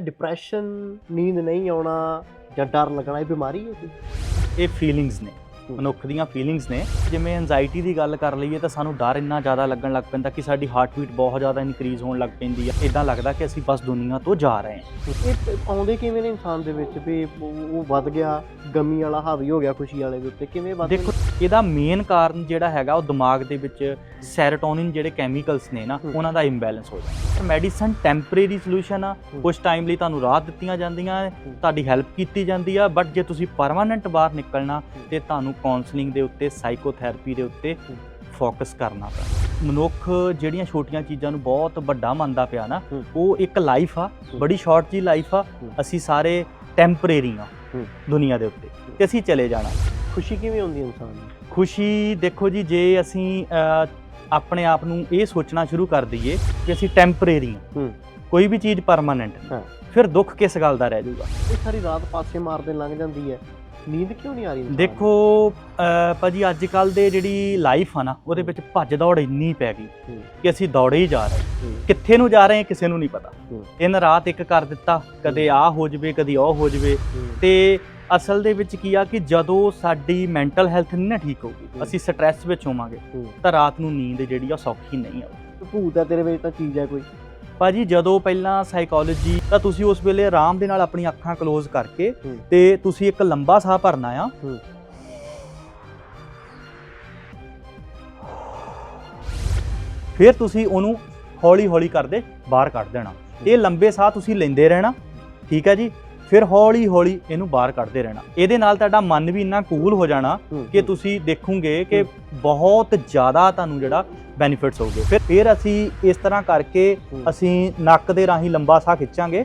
Depression ਨੀਂਦ ਨਹੀਂ ਆਉਣਾ ਜਾਂ ਡਰ ਲੱਗਣਾ ਇਹ ਬਿਮਾਰੀ ਹੈ ਕੋਈ ਇਹ ਫੀਲਿੰਗਸ ਨੇ। ਮਨੁੱਖ ਦੀਆਂ ਫੀਲਿੰਗਸ ਨੇ। ਜਿਵੇਂ ਐਂਜ਼ਾਈਟੀ ਦੀ ਗੱਲ ਕਰ ਲਈਏ ਤਾਂ ਸਾਨੂੰ ਡਰ ਇੰਨਾ ਜ਼ਿਆਦਾ ਲੱਗਣ ਲੱਗ ਪੈਂਦਾ ਕਿ ਸਾਡੀ ਹਾਰਟ ਬੀਟ ਬਹੁਤ ਜ਼ਿਆਦਾ ਇਨਕਰੀਜ਼ ਹੋਣ ਲੱਗ ਪੈਂਦੀ ਹੈ ਇਦਾਂ ਲੱਗਦਾ ਕਿ ਅਸੀਂ ਬਸ ਦੁਨੀਆ ਤੋਂ ਜਾ ਰਹੇ ਹਾਂ। ਇਹ ਆਉਂਦੇ ਕਿਵੇਂ ਨੇ ਇਨਸਾਨ ਦੇ ਵਿੱਚ ਵੀ ਉਹ ਉਹ ਵੱਧ ਗਿਆ ਗਮੀ ਵਾਲਾ ਹਾਵੀ ਹੋ ਗਿਆ ਖੁਸ਼ੀ ਵਾਲੇ ਦੇ ਉੱਤੇ ਕਿਵੇਂ ਵੱਧ ਦੇਖੋ ਇਹਦਾ ਮੇਨ ਕਾਰਨ ਜਿਹੜਾ ਹੈਗਾ ਉਹ ਦਿਮਾਗ ਦੇ ਵਿੱਚ ਸੈਰੋਟੋਨਿਨ ਜਿਹੜੇ ਕੈਮੀਕਲਸ ਨੇ ਨਾ। ਉਹਨਾਂ ਦਾ ਇੰਬੈਲੈਂਸ ਹੋ ਜਾਂਦਾ ਮੈਡੀਸਨ ਟੈਂਪਰੇਰੀ ਸੋਲੂਸ਼ਨ ਆ। ਕੁਝ ਟਾਈਮ ਲਈ ਤੁਹਾਨੂੰ ਰਾਹਤ ਦਿੱਤੀਆਂ ਜਾਂਦੀਆਂ। ਤੁਹਾਡੀ ਹੈਲਪ ਕੀਤੀ ਜਾਂਦੀ ਆ ਬਟ ਜੇ ਤੁਸੀਂ ਪਰਮਾਨੈਂਟ ਬਾਹਰ ਨਿਕਲਣਾ। ਤੇ ਤੁਹਾਨੂੰ ਕਾਉਂਸਲਿੰਗ ਦੇ ਉੱਤੇ ਸਾਈਕੋਥੈਰੇਪੀ ਦੇ ਉੱਤੇ। ਫੋਕਸ ਕਰਨਾ ਪੈਣਾ ਮਨੁੱਖ ਜਿਹੜੀਆਂ ਛੋਟੀਆਂ ਚੀਜ਼ਾਂ ਨੂੰ ਬਹੁਤ ਵੱਡਾ ਮੰਨਦਾ ਪਿਆ ਨਾ। ਉਹ ਇੱਕ ਲਾਈਫ ਆ। ਬੜੀ ਸ਼ਾਰਟ ਜੀ ਲਾਈਫ ਆ। ਅਸੀਂ ਸਾਰੇ ਟੈਂਪਰੇਰੀ ਆ। ਦੁਨੀਆ ਦੇ ਉੱਤੇ ਤੇ ਅਸੀਂ ਚਲੇ ਜਾਣਾ ਖੁਸ਼ੀ ਕਿਵੇਂ ਹੁੰਦੀ ਹੈ ਇਨਸਾਨ ਨੂੰ ਖੁਸ਼ੀ ਦੇਖੋ ਜੀ ਜੇ ਅਸੀਂ ਅਹ, ਆਪਣੇ ਆਪ ਨੂੰ ਇਹ ਸੋਚਣਾ ਸ਼ੁਰੂ ਕਰ ਦਈਏ ਕਿ ਅਸੀਂ ਟੈਂਪਰੇਰੀ ਹਾਂ ਹੂੰ। ਕੋਈ ਵੀ ਚੀਜ਼ ਪਰਮਾਨੈਂਟ ਹਾਂ। ਫਿਰ ਦੁੱਖ ਕਿਸ ਗੱਲ ਦਾ ਰਹਿ ਜਾਊਗਾ ਇਹ ਸਾਰੀ ਰਾਤ ਪਾਸੇ ਮਾਰਦੇ ਲੰਘ ਜਾਂਦੀ ਹੈ ਨੀਂਦ ਕਿਉਂ ਨਹੀਂ ਆ ਰਹੀ ਇਨਸਾਨ ਨੂੰ? ਦੇਖੋ ਅਹ, ਭਾਜੀ ਅੱਜ ਕੱਲ ਦੇ ਜਿਹੜੀ ਲਾਈਫ ਆ ਨਾ ਉਹਦੇ ਵਿੱਚ ਭੱਜ ਦੌੜ ਇੰਨੀ ਪੈ ਗਈ ਹੂੰ। ਕਿ ਅਸੀਂ ਦੌੜੇ ਹੀ ਜਾ ਰਹੇ ਹੂੰ। ਕਿੱਥੇ ਨੂੰ ਜਾ ਰਹੇ ਹਾਂ ਕਿਸੇ ਨੂੰ ਨਹੀਂ ਪਤਾ ਹੂੰ। ਦਿਨ ਰਾਤ ਇੱਕ ਕਰ ਦਿੱਤਾ ਕਦੇ ਆਹ ਹੋ ਜਵੇ ਕਦੀ ਉਹ ਹੋ ਜਵੇ ਹੂੰ। ਤੇ ਅਸਲ ਦੇ ਵਿੱਚ ਕੀ ਆ ਕਿ ਜਦੋਂ ਸਾਡੀ ਮੈਂਟਲ ਹੈਲਥ ਨਹੀਂ ਨਾ ਠੀਕ ਹੋਊਗੀ। ਅਸੀਂ ਸਟ੍ਰੈਸ ਵਿੱਚ ਹੋਵਾਂਗੇ। ਤਾਂ ਰਾਤ ਨੂੰ ਨੀਂਦ ਜਿਹੜੀ ਆ ਸੌਖੀ ਨਹੀਂ ਆਊਗੀ ਭੂਤ ਹੈ ਤੇਰੇ ਵਿੱਚ ਤਾਂ ਚੀਜ਼ ਹੈ ਕੋਈ ਭਾਜੀ ਜਦੋਂ ਪਹਿਲਾਂ ਸਾਈਕੋਲੋਜੀ ਤਾਂ ਤੁਸੀਂ ਉਸ ਵੇਲੇ ਆਰਾਮ ਦੇ ਨਾਲ ਆਪਣੀਆਂ ਅੱਖਾਂ ਕਲੋਜ਼ ਕਰਕੇ। ਤੇ ਤੁਸੀਂ ਇੱਕ ਲੰਬਾ ਸਾਹ ਭਰਨਾ ਆ। ਫਿਰ ਤੁਸੀਂ ਉਹਨੂੰ ਹੌਲੀ ਹੌਲੀ ਕਰਦੇ ਬਾਹਰ ਕੱਢ ਦੇਣਾ ਇਹ ਲੰਬੇ ਸਾਹ ਤੁਸੀਂ ਲੈਂਦੇ ਰਹਿਣਾ ਠੀਕ ਹੈ ਜੀ ਫਿਰ ਹੌਲੀ ਹੌਲੀ ਇਹਨੂੰ ਬਾਹਰ ਕੱਢਦੇ ਰਹਿਣਾ ਇਹਦੇ ਨਾਲ ਤੁਹਾਡਾ ਮਨ ਵੀ ਇੰਨਾ ਕੂਲ ਹੋ ਜਾਣਾ। ਕਿ ਤੁਸੀਂ ਦੇਖੋਗੇ ਕਿ ਬਹੁਤ ਜ਼ਿਆਦਾ ਤੁਹਾਨੂੰ ਜਿਹੜਾ ਬੈਨੀਫਿਟਸ ਹੋਗੇ ਫਿਰ ਫਿਰ ਅਸੀਂ ਇਸ ਤਰ੍ਹਾਂ ਕਰਕੇ। ਅਸੀਂ ਨੱਕ ਦੇ ਰਾਹੀਂ ਲੰਬਾ ਸਾਹ ਖਿੱਚਾਂਗੇ।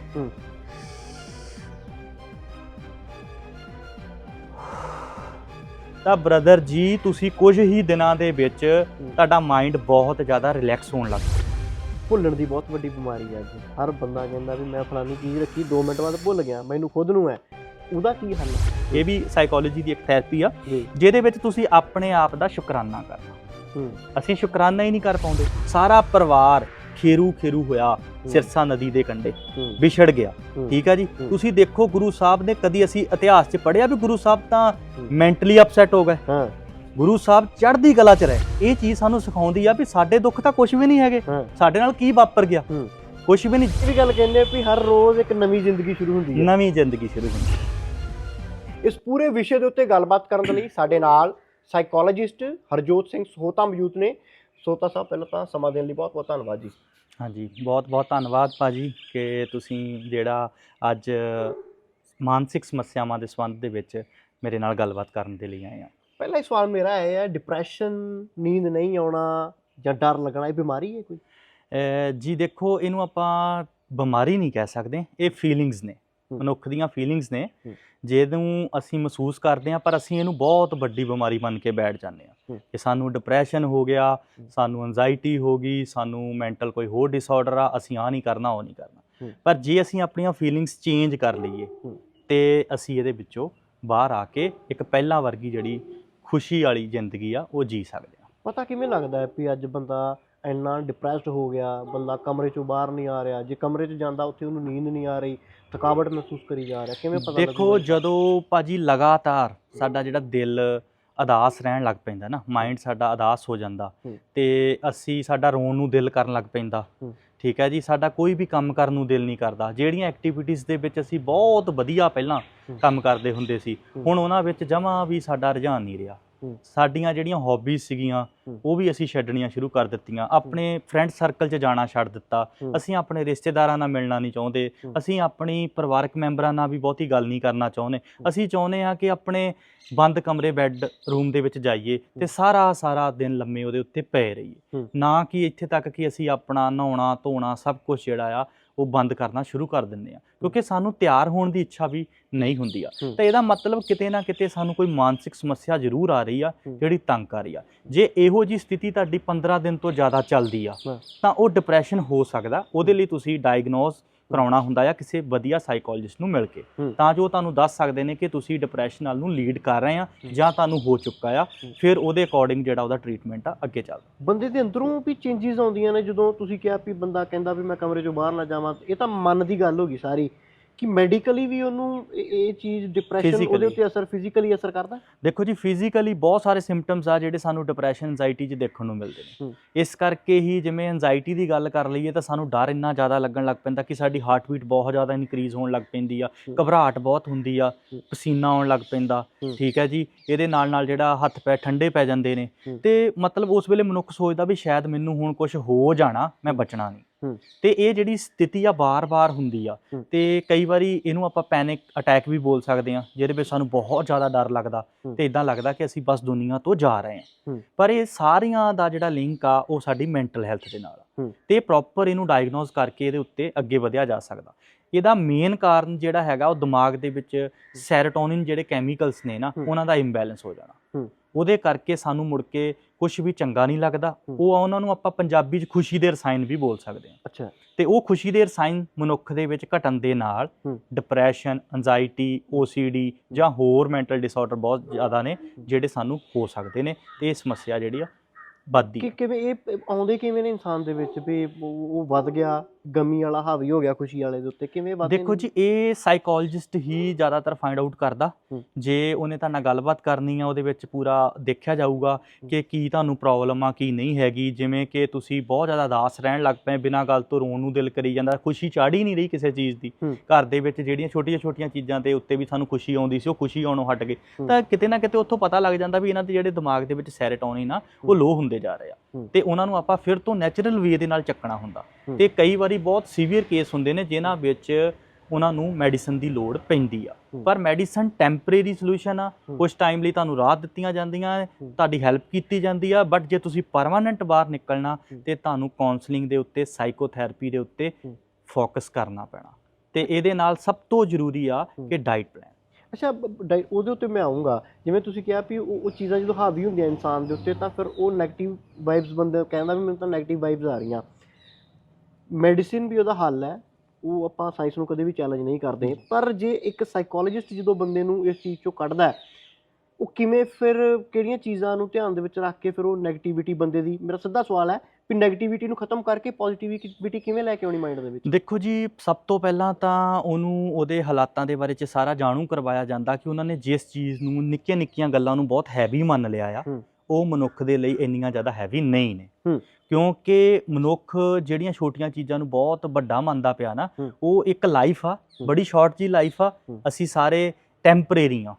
ਤਾਂ ਬ੍ਰਦਰ ਜੀ ਤੁਸੀਂ ਕੁਝ ਹੀ ਦਿਨਾਂ ਦੇ ਵਿੱਚ ਤੁਹਾਡਾ ਮਾਈਂਡ ਬਹੁਤ ਜ਼ਿਆਦਾ ਰਿਲੈਕਸ ਹੋਣ ਲੱਗ ਭੁੱਲਣ ਦੀ ਬਹੁਤ ਵੱਡੀ ਬਿਮਾਰੀ ਹੈ ਅੱਜ ਹਰ ਬੰਦਾ ਕਹਿੰਦਾ ਵੀ ਮੈਂ ਫਲਾਨੀ ਚੀਜ਼ ਰੱਖੀ 2 ਮਿੰਟ ਬਾਅਦ ਭੁੱਲ ਗਿਆ ਮੈਨੂੰ ਖੁਦ ਨੂੰ ਹੈ। ਉਹਦਾ ਕੀ ਹੱਲ ਹੈ? ਇਹ ਵੀ ਸਾਈਕੋਲੋਜੀ ਦੀ ਇੱਕ ਥੈਰੇਪੀ ਆ ਜਿਹਦੇ ਵਿੱਚ ਤੁਸੀਂ ਆਪਣੇ ਆਪ ਦਾ ਸ਼ੁਕਰਾਨਾ ਕਰਨਾ। ਅਸੀਂ ਸ਼ੁਕਰਾਨਾ ਹੀ ਨਹੀਂ ਕਰ ਪਾਉਂਦੇ। ਸਾਰਾ ਪਰਿਵਾਰ ਖੇਰੂ ਖੇਰੂ ਹੋਇਆ ਸਿਰਸਾ ਨਦੀ ਦੇ ਕੰਢੇ ਵਿਛੜ ਗਿਆ। ਠੀਕ ਹੈ ਜੀ। ਤੁਸੀਂ ਦੇਖੋ ਗੁਰੂ ਸਾਹਿਬ ਨੇ ਕਦੀ ਅਸੀਂ ਇਤਿਹਾਸ 'ਚ ਪੜ੍ਹਿਆ ਵੀ ਗੁਰੂ ਸਾਹਿਬ ਤਾਂ। ਮੈਂਟਲੀ ਅਪਸੈਟ ਹੋ ਗਏ। ਹਾਂ। ਗੁਰੂ ਸਾਹਿਬ ਚੜ੍ਹਦੀ ਕਲਾ 'ਚ ਰਹੇ। ਇਹ ਚੀਜ਼ ਸਾਨੂੰ ਸਿਖਾਉਂਦੀ ਆ ਵੀ ਸਾਡੇ ਦੁੱਖ ਤਾਂ ਕੁਝ ਵੀ ਨਹੀਂ ਹੈਗੇ। ਸਾਡੇ ਨਾਲ ਕੀ ਵਾਪਰ ਗਿਆ। ਕੁਝ ਵੀ ਨਹੀਂ। ਇਹ ਵੀ ਗੱਲ ਕਹਿੰਦੇ ਆ ਵੀ ਹਰ ਰੋਜ਼ ਇੱਕ ਨਵੀਂ ਜ਼ਿੰਦਗੀ ਸ਼ੁਰੂ ਹੁੰਦੀ ਹੈ। ਨਵੀਂ ਜ਼ਿੰਦਗੀ ਸ਼ੁਰੂ ਹੁੰਦੀ ਹੈ। ਇਸ ਪੂਰੇ ਵਿਸ਼ੇ ਦੇ ਉੱਤੇ ਗੱਲਬਾਤ ਕਰਨ ਦੇ ਲਈ ਸਾਡੇ ਨਾਲ ਸਾਈਕੋਲੋਜਿਸਟ ਹਰਜੋਤ ਸਿੰਘ ਸੋਤਾ ਮੌਜੂਦ ਨੇ। ਸੋਤਾ ਸਾਹਿਬ ਪਹਿਲਾਂ ਤਾਂ ਸਮਾਂ ਦੇਣ ਲਈ ਬਹੁਤ ਬਹੁਤ ਧੰਨਵਾਦ ਜੀ। ਹਾਂਜੀ ਬਹੁਤ ਬਹੁਤ ਧੰਨਵਾਦ ਭਾਜੀ ਕਿ ਤੁਸੀਂ ਜਿਹੜਾ ਅੱਜ ਮਾਨਸਿਕ ਸਮੱਸਿਆਵਾਂ ਦੇ ਸੰਬੰਧ ਦੇ ਵਿੱਚ ਮੇਰੇ ਨਾਲ ਗੱਲਬਾਤ ਕਰਨ ਦੇ ਲਈ ਆਏ ਆ। ਪਹਿਲਾ ਹੀ ਸਵਾਲ ਮੇਰਾ ਇਹ ਹੈ ਡਿਪਰੈਸ਼ਨ ਨੀਂਦ ਨਹੀਂ ਆਉਣਾ ਜਾਂ ਡਰ ਲੱਗਣਾ ਇਹ ਬਿਮਾਰੀ ਹੈ ਕੋਈ ਜੀ ਦੇਖੋ ਇਹਨੂੰ ਆਪਾਂ ਬਿਮਾਰੀ ਨਹੀਂ ਕਹਿ ਸਕਦੇ ਇਹ ਫੀਲਿੰਗਸ ਨੇ। ਮਨੁੱਖ ਦੀਆਂ ਫੀਲਿੰਗਸ ਨੇ। ਜਿਹਨੂੰ ਅਸੀਂ ਮਹਿਸੂਸ ਕਰਦੇ ਹਾਂ ਪਰ ਅਸੀਂ ਇਹਨੂੰ ਬਹੁਤ ਵੱਡੀ ਬਿਮਾਰੀ ਮੰਨ ਕੇ ਬੈਠ ਜਾਂਦੇ ਹਾਂ। ਕਿ ਸਾਨੂੰ ਡਿਪਰੈਸ਼ਨ ਹੋ ਗਿਆ। ਸਾਨੂੰ ਐਂਜ਼ਾਈਟੀ ਹੋ ਗਈ ਸਾਨੂੰ ਮੈਂਟਲ ਕੋਈ ਹੋਰ ਡਿਸਆਰਡਰ ਆ ਅਸੀਂ ਆ ਨਹੀਂ ਕਰਨਾ ਉਹ ਨਹੀਂ ਕਰਨਾ। ਪਰ ਜੇ ਅਸੀਂ ਆਪਣੀਆਂ ਫੀਲਿੰਗਸ ਚੇਂਜ ਕਰ ਲਈਏ। ਤੇ ਅਸੀਂ ਇਹਦੇ ਵਿੱਚੋਂ ਬਾਹਰ ਆ ਕੇ ਇੱਕ ਪਹਿਲਾਂ ਵਰਗੀ ਜਿਹੜੀ ਖੁਸ਼ੀ ਵਾਲੀ ਜ਼ਿੰਦਗੀ ਆ ਉਹ ਜੀ ਸਕਦੇ ਹਾਂ ਪਤਾ ਕਿਵੇਂ ਲੱਗਦਾ ਹੈ ਵੀ ਅੱਜ ਬੰਦਾ ਇੰਨਾ ਡਿਪਰੈਸਡ ਹੋ ਗਿਆ ਬੰਦਾ ਕਮਰੇ ਚੋਂ ਬਾਹਰ ਨਹੀਂ ਆ ਰਿਹਾ ਜੇ ਕਮਰੇ 'ਚ ਜਾਂਦਾ ਉੱਥੇ ਉਹਨੂੰ ਨੀਂਦ ਨਹੀਂ ਆ ਰਹੀ ਥਕਾਵਟ ਮਹਿਸੂਸ ਕਰੀ ਜਾ ਰਿਹਾ ਕਿਵੇਂ ਪਤਾ ਦੇਖੋ ਲੱਗੂਗਾ? ਜਦੋਂ ਭਾਜੀ ਲਗਾਤਾਰ ਸਾਡਾ ਜਿਹੜਾ ਦਿਲ ਅਦਾਸ ਰਹਿਣ ਲੱਗ ਪੈਂਦਾ ਨਾ ਮਾਈਂਡ ਸਾਡਾ ਅਦਾਸ ਹੋ ਜਾਂਦਾ। ਤੇ ਅਸੀਂ ਸਾਡਾ ਰੋਣ ਨੂੰ ਦਿਲ ਕਰਨ ਲੱਗ ਪੈਂਦਾ। ਠੀਕ ਹੈ ਜੀ ਸਾਡਾ ਕੋਈ ਵੀ ਕੰਮ ਕਰਨ ਨੂੰ ਦਿਲ ਨਹੀਂ ਕਰਦਾ ਜਿਹੜੀਆਂ ਐਕਟੀਵਿਟੀਜ਼ ਦੇ ਵਿੱਚ ਅਸੀਂ ਬਹੁਤ ਵਧੀਆ ਪਹਿਲਾਂ। ਕੰਮ ਕਰਦੇ ਹੁੰਦੇ ਸੀ। ਹੁਣ ਉਹਨਾਂ ਵਿੱਚ ਜਮਾਂ ਵੀ ਸਾਡਾ ਰੁਝਾਨ ਨਹੀਂ ਰਿਹਾ। ਸਾਡੀਆਂ ਜਿਹੜੀਆਂ ਹੌਬੀਜ਼ ਸੀਗੀਆਂ। ਉਹ ਵੀ ਅਸੀਂ ਛੱਡਣੀਆਂ ਸ਼ੁਰੂ ਕਰ ਦਿੱਤੀਆਂ ਆਪਣੇ ਫਰੈਂਡ ਸਰਕਲ 'ਚ ਜਾਣਾ ਛੱਡ ਦਿੱਤਾ। ਅਸੀਂ ਆਪਣੇ ਰਿਸ਼ਤੇਦਾਰਾਂ ਨਾਲ ਮਿਲਣਾ ਨਹੀਂ ਚਾਹੁੰਦੇ। ਅਸੀਂ ਆਪਣੀ ਪਰਿਵਾਰਕ ਮੈਂਬਰਾਂ ਨਾਲ ਵੀ ਬਹੁਤੀ ਗੱਲ ਨਹੀਂ ਕਰਨਾ ਚਾਹੁੰਦੇ। ਅਸੀਂ ਚਾਹੁੰਦੇ ਹਾਂ ਕਿ ਆਪਣੇ ਬੰਦ ਕਮਰੇ ਬੈੱਡ ਰੂਮ ਦੇ ਵਿੱਚ ਜਾਈਏ ਤੇ ਸਾਰਾ ਸਾਰਾ ਦਿਨ ਲੰਮੇ ਉਹਦੇ ਉੱਤੇ ਪਏ ਰਹੀਏ। ਨਾ ਕਿ ਇੱਥੇ ਤੱਕ ਕਿ ਅਸੀਂ ਆਪਣਾ ਨਹਾਉਣਾ ਧੋਣਾ ਸਭ ਕੁਝ ਜਿਹੜਾ ਆ ਉਹ ਬੰਦ ਕਰਨਾ ਸ਼ੁਰੂ ਕਰ ਦਿੰਦੇ ਆ ਕਿਉਂਕਿ ਸਾਨੂੰ ਤਿਆਰ ਹੋਣ ਦੀ ਇੱਛਾ ਵੀ ਨਹੀਂ ਹੁੰਦੀ ਆ। ਤਾਂ ਇਹਦਾ ਮਤਲਬ ਕਿਤੇ ਨਾ ਕਿਤੇ ਸਾਨੂੰ ਕੋਈ ਮਾਨਸਿਕ ਸਮੱਸਿਆ ਜ਼ਰੂਰ ਆ ਰਹੀ ਆ। ਜਿਹੜੀ ਤੰਗ ਕਰ ਰਹੀ ਆ ਜੇ ਇਹੋ ਜੀ ਸਥਿਤੀ ਤੁਹਾਡੀ 15 ਦਿਨ ਤੋਂ ਜ਼ਿਆਦਾ ਚੱਲਦੀ ਆ। ਤਾਂ ਉਹ ਡਿਪਰੈਸ਼ਨ ਹੋ ਸਕਦਾ ਉਹਦੇ ਲਈ ਤੁਸੀਂ ਡਾਇਗਨੋਸ ਕਰਾਉਣਾ ਹੁੰਦਾ ਆ ਕਿਸੇ ਵਧੀਆ ਸਾਈਕੋਲੋਜਿਸਟ ਨੂੰ ਮਿਲ ਕੇ। ਤਾਂ ਜੋ ਤੁਹਾਨੂੰ ਦੱਸ ਸਕਦੇ ਨੇ ਕਿ ਤੁਸੀਂ ਡਿਪਰੈਸ਼ਨ ਨਾਲ ਨੂੰ ਲੀਡ ਕਰ ਰਹੇ ਆ ਜਾਂ ਤੁਹਾਨੂੰ ਹੋ ਚੁੱਕਾ ਆ। ਫਿਰ ਉਹਦੇ ਅਕੋਰਡਿੰਗ ਜਿਹੜਾ ਉਹਦਾ ਟ੍ਰੀਟਮੈਂਟ ਆ ਅੱਗੇ ਚੱਲਦਾ। ਬੰਦੇ ਦੇ ਅੰਦਰੋਂ ਵੀ ਚੇਂਜਸ ਆਉਂਦੀਆਂ ਨੇ ਜਦੋਂ ਤੁਸੀਂ ਕਿਹਾ ਵੀ ਬੰਦਾ ਕਹਿੰਦਾ ਵੀ ਮੈਂ ਕਮਰੇ ਚੋਂ ਬਾਹਰ ਨਾ ਜਾਵਾਂ ਇਹ ਤਾਂ ਮਨ ਦੀ ਗੱਲ ਹੋ ਗਈ ਸਾਰੀ। ਕਿ ਮੈਡੀਕਲੀ ਵੀ ਉਹਨੂੰ ਇਹ ਇਹ ਚੀਜ਼ ਡਿਪਰੈਸ਼ਨ ਉਹਦੇ Physically। ਉੱਤੇ ਅਸਰ ਫਿਜ਼ੀਕਲੀ ਅਸਰ ਕਰਦਾ ਦੇਖੋ ਜੀ ਫਿਜ਼ੀਕਲੀ ਬਹੁਤ ਸਾਰੇ ਸਿੰਪਟਮਸ ਆ ਜਿਹੜੇ ਸਾਨੂੰ ਡਿਪਰੈਸ਼ਨ ਐਂਜ਼ਾਈਟੀ 'ਚ ਦੇਖਣ ਨੂੰ ਮਿਲਦੇ ਨੇ। ਇਸ ਕਰਕੇ ਹੀ ਜਿਵੇਂ ਐਂਜ਼ਾਈਟੀ ਦੀ ਗੱਲ ਕਰ ਲਈਏ ਤਾਂ ਸਾਨੂੰ ਡਰ ਇੰਨਾ ਜ਼ਿਆਦਾ ਲੱਗਣ ਲੱਗ ਪੈਂਦਾ ਕਿ ਸਾਡੀ ਹਾਰਟ ਬੀਟ ਬਹੁਤ ਜ਼ਿਆਦਾ ਇਨਕਰੀਜ਼ ਹੋਣ ਲੱਗ ਪੈਂਦੀ ਆ ਹੂੰ। ਘਬਰਾਹਟ ਬਹੁਤ ਹੁੰਦੀ ਆ ਹੂੰ। ਪਸੀਨਾ ਆਉਣ ਲੱਗ ਪੈਂਦਾ ਹੂੰ। ਠੀਕ ਹੈ ਜੀ ਇਹਦੇ ਨਾਲ ਨਾਲ ਜਿਹੜਾ ਹੱਥ ਪੈ ਠੰਡੇ ਪੈ ਜਾਂਦੇ ਨੇ ਹੂੰ। ਤੇ ਮਤਲਬ ਉਸ ਵੇਲੇ ਮਨੁੱਖ ਸੋਚਦਾ ਵੀ ਸ਼ਾਇਦ ਮੈਨੂੰ ਹੁਣ ਕੁਝ ਹੋ ਜਾਣਾ ਮੈਂ ਬਚਣਾ ਨਹੀਂ। ਤੇ ਇਹ ਜਿਹੜੀ ਸਥਿਤੀ ਆ ਬਾਰ-ਬਾਰ ਹੁੰਦੀ ਆ। ਤੇ ਕਈ ਵਾਰੀ ਇਹਨੂੰ ਆਪਾਂ ਪੈਨਿਕ ਅਟੈਕ ਵੀ ਬੋਲ ਸਕਦੇ ਆ ਜਿਹਦੇ ਵਿੱਚ ਸਾਨੂੰ ਬਹੁਤ ਜ਼ਿਆਦਾ ਡਰ ਲੱਗਦਾ। ਤੇ ਇਦਾਂ ਲੱਗਦਾ ਕਿ ਅਸੀਂ ਬਸ ਦੁਨੀਆ ਤੋਂ ਜਾ ਰਹੇ ਹੂੰ। ਹਾਂ ਪਰ ਇਹ ਸਾਰੀਆਂ ਦਾ ਜਿਹੜਾ ਲਿੰਕ ਆ ਉਹ ਸਾਡੀ ਮੈਂਟਲ ਹੈਲਥ ਦੇ ਨਾਲ ਆ। ਤੇ ਪ੍ਰੋਪਰ ਇਹਨੂੰ ਡਾਇਗਨੋਸ ਕਰਕੇ ਇਹਦੇ ਉੱਤੇ ਅੱਗੇ ਵਧਿਆ ਜਾ ਸਕਦਾ ਇਹਦਾ ਮੇਨ ਕਾਰਨ ਜਿਹੜਾ ਹੈਗਾ ਉਹ ਦਿਮਾਗ ਦੇ ਵਿੱਚ ਸੈਰੋਟੋਨਿਨ ਜਿਹੜੇ ਕੈਮੀਕਲਸ ਨੇ ਨਾ। ਉਹਨਾਂ ਦਾ ਇੰਬੈਲੈਂਸ ਹੋ ਜਾਣਾ। ਉਹਦੇ ਕਰਕੇ ਸਾਨੂੰ ਮੁੜ ਕੇ ਕੁਝ ਵੀ ਚੰਗਾ ਨਹੀਂ ਲੱਗਦਾ। ਉਹ ਉਹਨਾਂ ਨੂੰ ਆਪਾਂ ਪੰਜਾਬੀ 'ਚ ਖੁਸ਼ੀ ਦੇ ਰਸਾਇਣ ਵੀ ਬੋਲ ਸਕਦੇ ਹਾਂ ਅੱਛਾ ਤੇ ਉਹ ਖੁਸ਼ੀ ਦੇ ਰਸਾਇਣ ਮਨੁੱਖ ਦੇ ਵਿੱਚ ਘਟਣ ਦੇ ਨਾਲ। ਡਿਪਰੈਸ਼ਨ ਐਂਜ਼ਾਈਟੀ OCD ਜਾਂ ਹੋਰ ਮੈਂਟਲ ਡਿਸਆਰਡਰ ਬਹੁਤ ਜ਼ਿਆਦਾ ਨੇ ਜਿਹੜੇ ਸਾਨੂੰ ਹੋ ਸਕਦੇ ਨੇ ਤੇ ਇਹ ਸਮੱਸਿਆ ਜਿਹੜੀ ਆ ਵੱਧਦੀ ਕਿ। ਕਿਵੇਂ ਇਹ ਆਉਂਦੇ ਕਿਵੇਂ ਨੇ ਇਨਸਾਨ ਦੇ ਵਿੱਚ ਵੀ ਉਹ ਵੱਧ ਗਿਆ ਗਮੀ ਵਾਲਾ ਹਾਵੀ ਹੋ ਗਿਆ ਖੁਸ਼ੀ ਵਾਲੇ ਦੇ ਉੱਤੇ ਕਿਵੇਂ ਵੱਧ ਦੇਖੋ ਜੀ ਇਹ ਸਾਈਕੋਲੋਜਿਸਟ ਹੀ ਜ਼ਿਆਦਾਤਰ ਫਾਈਂਡ ਆਊਟ ਕਰਦਾ। ਜੇ ਉਹਨੇ ਤਾਂ ਨਾਲ ਗੱਲਬਾਤ ਕਰਨੀ ਆ ਉਹਦੇ ਵਿੱਚ ਪੂਰਾ ਦੇਖਿਆ ਜਾਊਗਾ ਕਿ ਕੀ ਤੁਹਾਨੂੰ ਪ੍ਰੋਬਲਮ ਆ ਕੀ ਨਹੀਂ ਹੈਗੀ ਜਿਵੇਂ ਕਿ ਤੁਸੀਂ ਬਹੁਤ ਜ਼ਿਆਦਾ ਉਦਾਸ ਰਹਿਣ ਲੱਗ ਪਏ ਬਿਨਾਂ ਗੱਲ ਤੋਂ ਰੋਣ ਨੂੰ ਦਿਲ ਕਰੀ ਜਾਂਦਾ ਖੁਸ਼ੀ ਚੜ੍ਹ ਹੀ ਨਹੀਂ ਰਹੀ ਕਿਸੇ ਚੀਜ਼ ਦੀ। ਘਰ ਦੇ ਵਿੱਚ ਜਿਹੜੀਆਂ ਛੋਟੀਆਂ ਛੋਟੀਆਂ ਚੀਜ਼ਾਂ ਦੇ ਉੱਤੇ ਵੀ ਸਾਨੂੰ ਖੁਸ਼ੀ ਆਉਂਦੀ ਸੀ ਉਹ ਖੁਸ਼ੀ ਆਉਣੋਂ ਹਟ ਗਈ। ਤਾਂ ਕਿਤੇ ਨਾ ਕਿਤੇ ਉੱਥੋਂ ਪਤਾ ਲੱਗ ਜਾਂਦਾ ਵੀ ਇਹਨਾਂ ਦੇ ਜਿਹੜੇ ਦਿਮਾਗ ਦੇ ਵਿੱਚ ਸੈਰੋਟੋਨਿਨ ਆ ਉਹ ਲੋ ਹੁੰਦੇ ਜਾ ਰਹੇ ਆ। ਤੇ ਉਹਨਾਂ ਨੂੰ ਆਪਾਂ ਫਿਰ ਤੋਂ ਨੈਚੁਰਲ ਵੇ ਦੇ ਨਾਲ ਚੱਕਣਾ ਹੁੰਦਾ। ਤੇ ਕਈ ਵਾਰੀ ਬਹੁਤ ਸੀਵੀਅਰ ਕੇਸ ਹੁੰਦੇ ਨੇ ਜਿਨ੍ਹਾਂ ਵਿੱਚ ਉਹਨਾਂ ਨੂੰ ਮੈਡੀਸਨ ਦੀ ਲੋੜ ਪੈਂਦੀ ਆ। ਪਰ ਮੈਡੀਸਨ ਟੈਂਪਰੇਰੀ ਸੋਲੂਸ਼ਨ ਆ। ਕੁਝ ਟਾਈਮ ਲਈ ਤੁਹਾਨੂੰ ਰਾਹਤ ਦਿੱਤੀਆਂ ਜਾਂਦੀਆਂ। ਤੁਹਾਡੀ ਹੈਲਪ ਕੀਤੀ ਜਾਂਦੀ ਆ ਬਟ ਜੇ ਤੁਸੀਂ ਪਰਮਾਨੈਂਟ ਬਾਹਰ ਨਿਕਲਣਾ। ਤੇ ਤੁਹਾਨੂੰ ਕਾਉਂਸਲਿੰਗ ਦੇ ਉੱਤੇ ਸਾਈਕੋਥੈਰੇਪੀ ਦੇ ਉੱਤੇ। ਫੋਕਸ ਕਰਨਾ ਪੈਣਾ ਤੇ ਇਹਦੇ ਨਾਲ ਸਭ ਤੋਂ ਜ਼ਰੂਰੀ ਆ। ਕਿ ਡਾਈਟ ਪਲਾਨ ਅੱਛਾ ਉਹਦੇ ਉੱਤੇ ਮੈਂ ਆਉਂਗਾ ਜਿਵੇਂ ਤੁਸੀਂ ਕਿਹਾ ਵੀ ਉਹ ਉਹ ਚੀਜ਼ਾਂ ਜਦੋਂ ਹਾਵੀ ਹੁੰਦੀਆਂ ਇਨਸਾਨ ਦੇ ਉੱਤੇ ਤਾਂ ਫਿਰ ਉਹ 네ਗੇਟਿਵ ਵਾਈਬਸ ਬੰਦੇ ਕਹਿੰਦਾ ਵੀ ਮੈਨੂੰ ਤਾਂ 네ਗੇਟਿਵ ਵਾਈਬਸ ਆ ਰਹੀਆਂ ਮੈਡੀਸਿਨ ਵੀ ਉਹਦਾ ਹੱਲ ਹੈ ਉਹ ਆਪਾਂ ਸਾਇੰਸ ਨੂੰ ਕਦੇ ਵੀ ਚੈਲੰਜ ਨਹੀਂ ਕਰਦੇ ਪਰ ਜੇ ਇੱਕ ਸਾਈਕੋਲੋਜਿਸਟ ਜਦੋਂ ਬੰਦੇ ਨੂੰ ਇਸ ਚੀਜ਼ ਚੋਂ ਕੱਢਦਾ ਹੈ ਉਹ ਕਿਵੇਂ ਫਿਰ ਕਿਹੜੀਆਂ ਚੀਜ਼ਾਂ ਨੂੰ ਧਿਆਨ ਦੇ ਵਿੱਚ ਰੱਖ ਕੇ ਫਿਰ ਉਹ 네ਗੇਟਿਵਿਟੀ ਬੰਦੇ ਦੀ ਮੇਰਾ ਸਿੱਧਾ ਸਵਾਲ ਹੈ ਵੀ 네ਗੇਟਿਵਿਟੀ ਨੂੰ ਖਤਮ ਕਰਕੇ ਪੋਜ਼ਿਟਿਵਿਟੀ ਕਿਵੇਂ ਲੈ ਕੇ ਆਉਣੀ ਮਾਈਂਡ ਦੇ ਵਿੱਚ ਦੇਖੋ ਜੀ ਸਭ ਤੋਂ ਪਹਿਲਾਂ ਤਾਂ ਉਹਨੂੰ ਉਹਦੇ ਹਾਲਾਤਾਂ ਦੇ ਬਾਰੇ ਚ ਸਾਰਾ ਜਾਣੂ ਕਰਵਾਇਆ ਜਾਂਦਾ ਕਿ ਉਹਨਾਂ ਨੇ ਜਿਸ ਚੀਜ਼ ਨੂੰ ਨਿੱਕੀਆਂ ਨਿੱਕੀਆਂ ਗੱਲਾਂ ਨੂੰ ਬਹੁਤ ਹੈਵੀ ਮੰਨ ਲਿਆ ਆ। ਉਹ ਮਨੁੱਖ ਦੇ ਲਈ ਇੰਨੀਆਂ ਜ਼ਿਆਦਾ ਹੈਵੀ ਨਹੀਂ ਨੇ। ਕਿਉਂਕਿ ਮਨੁੱਖ ਜਿਹੜੀਆਂ ਛੋਟੀਆਂ ਚੀਜ਼ਾਂ ਨੂੰ ਬਹੁਤ ਵੱਡਾ ਮੰਨਦਾ ਪਿਆ ਨਾ। ਉਹ ਇੱਕ ਲਾਈਫ ਆ। ਬੜੀ ਸ਼ਾਰਟ ਜੀ ਲਾਈਫ ਆ। ਅਸੀਂ ਸਾਰੇ ਟੈਂਪਰੇਰੀ ਆ।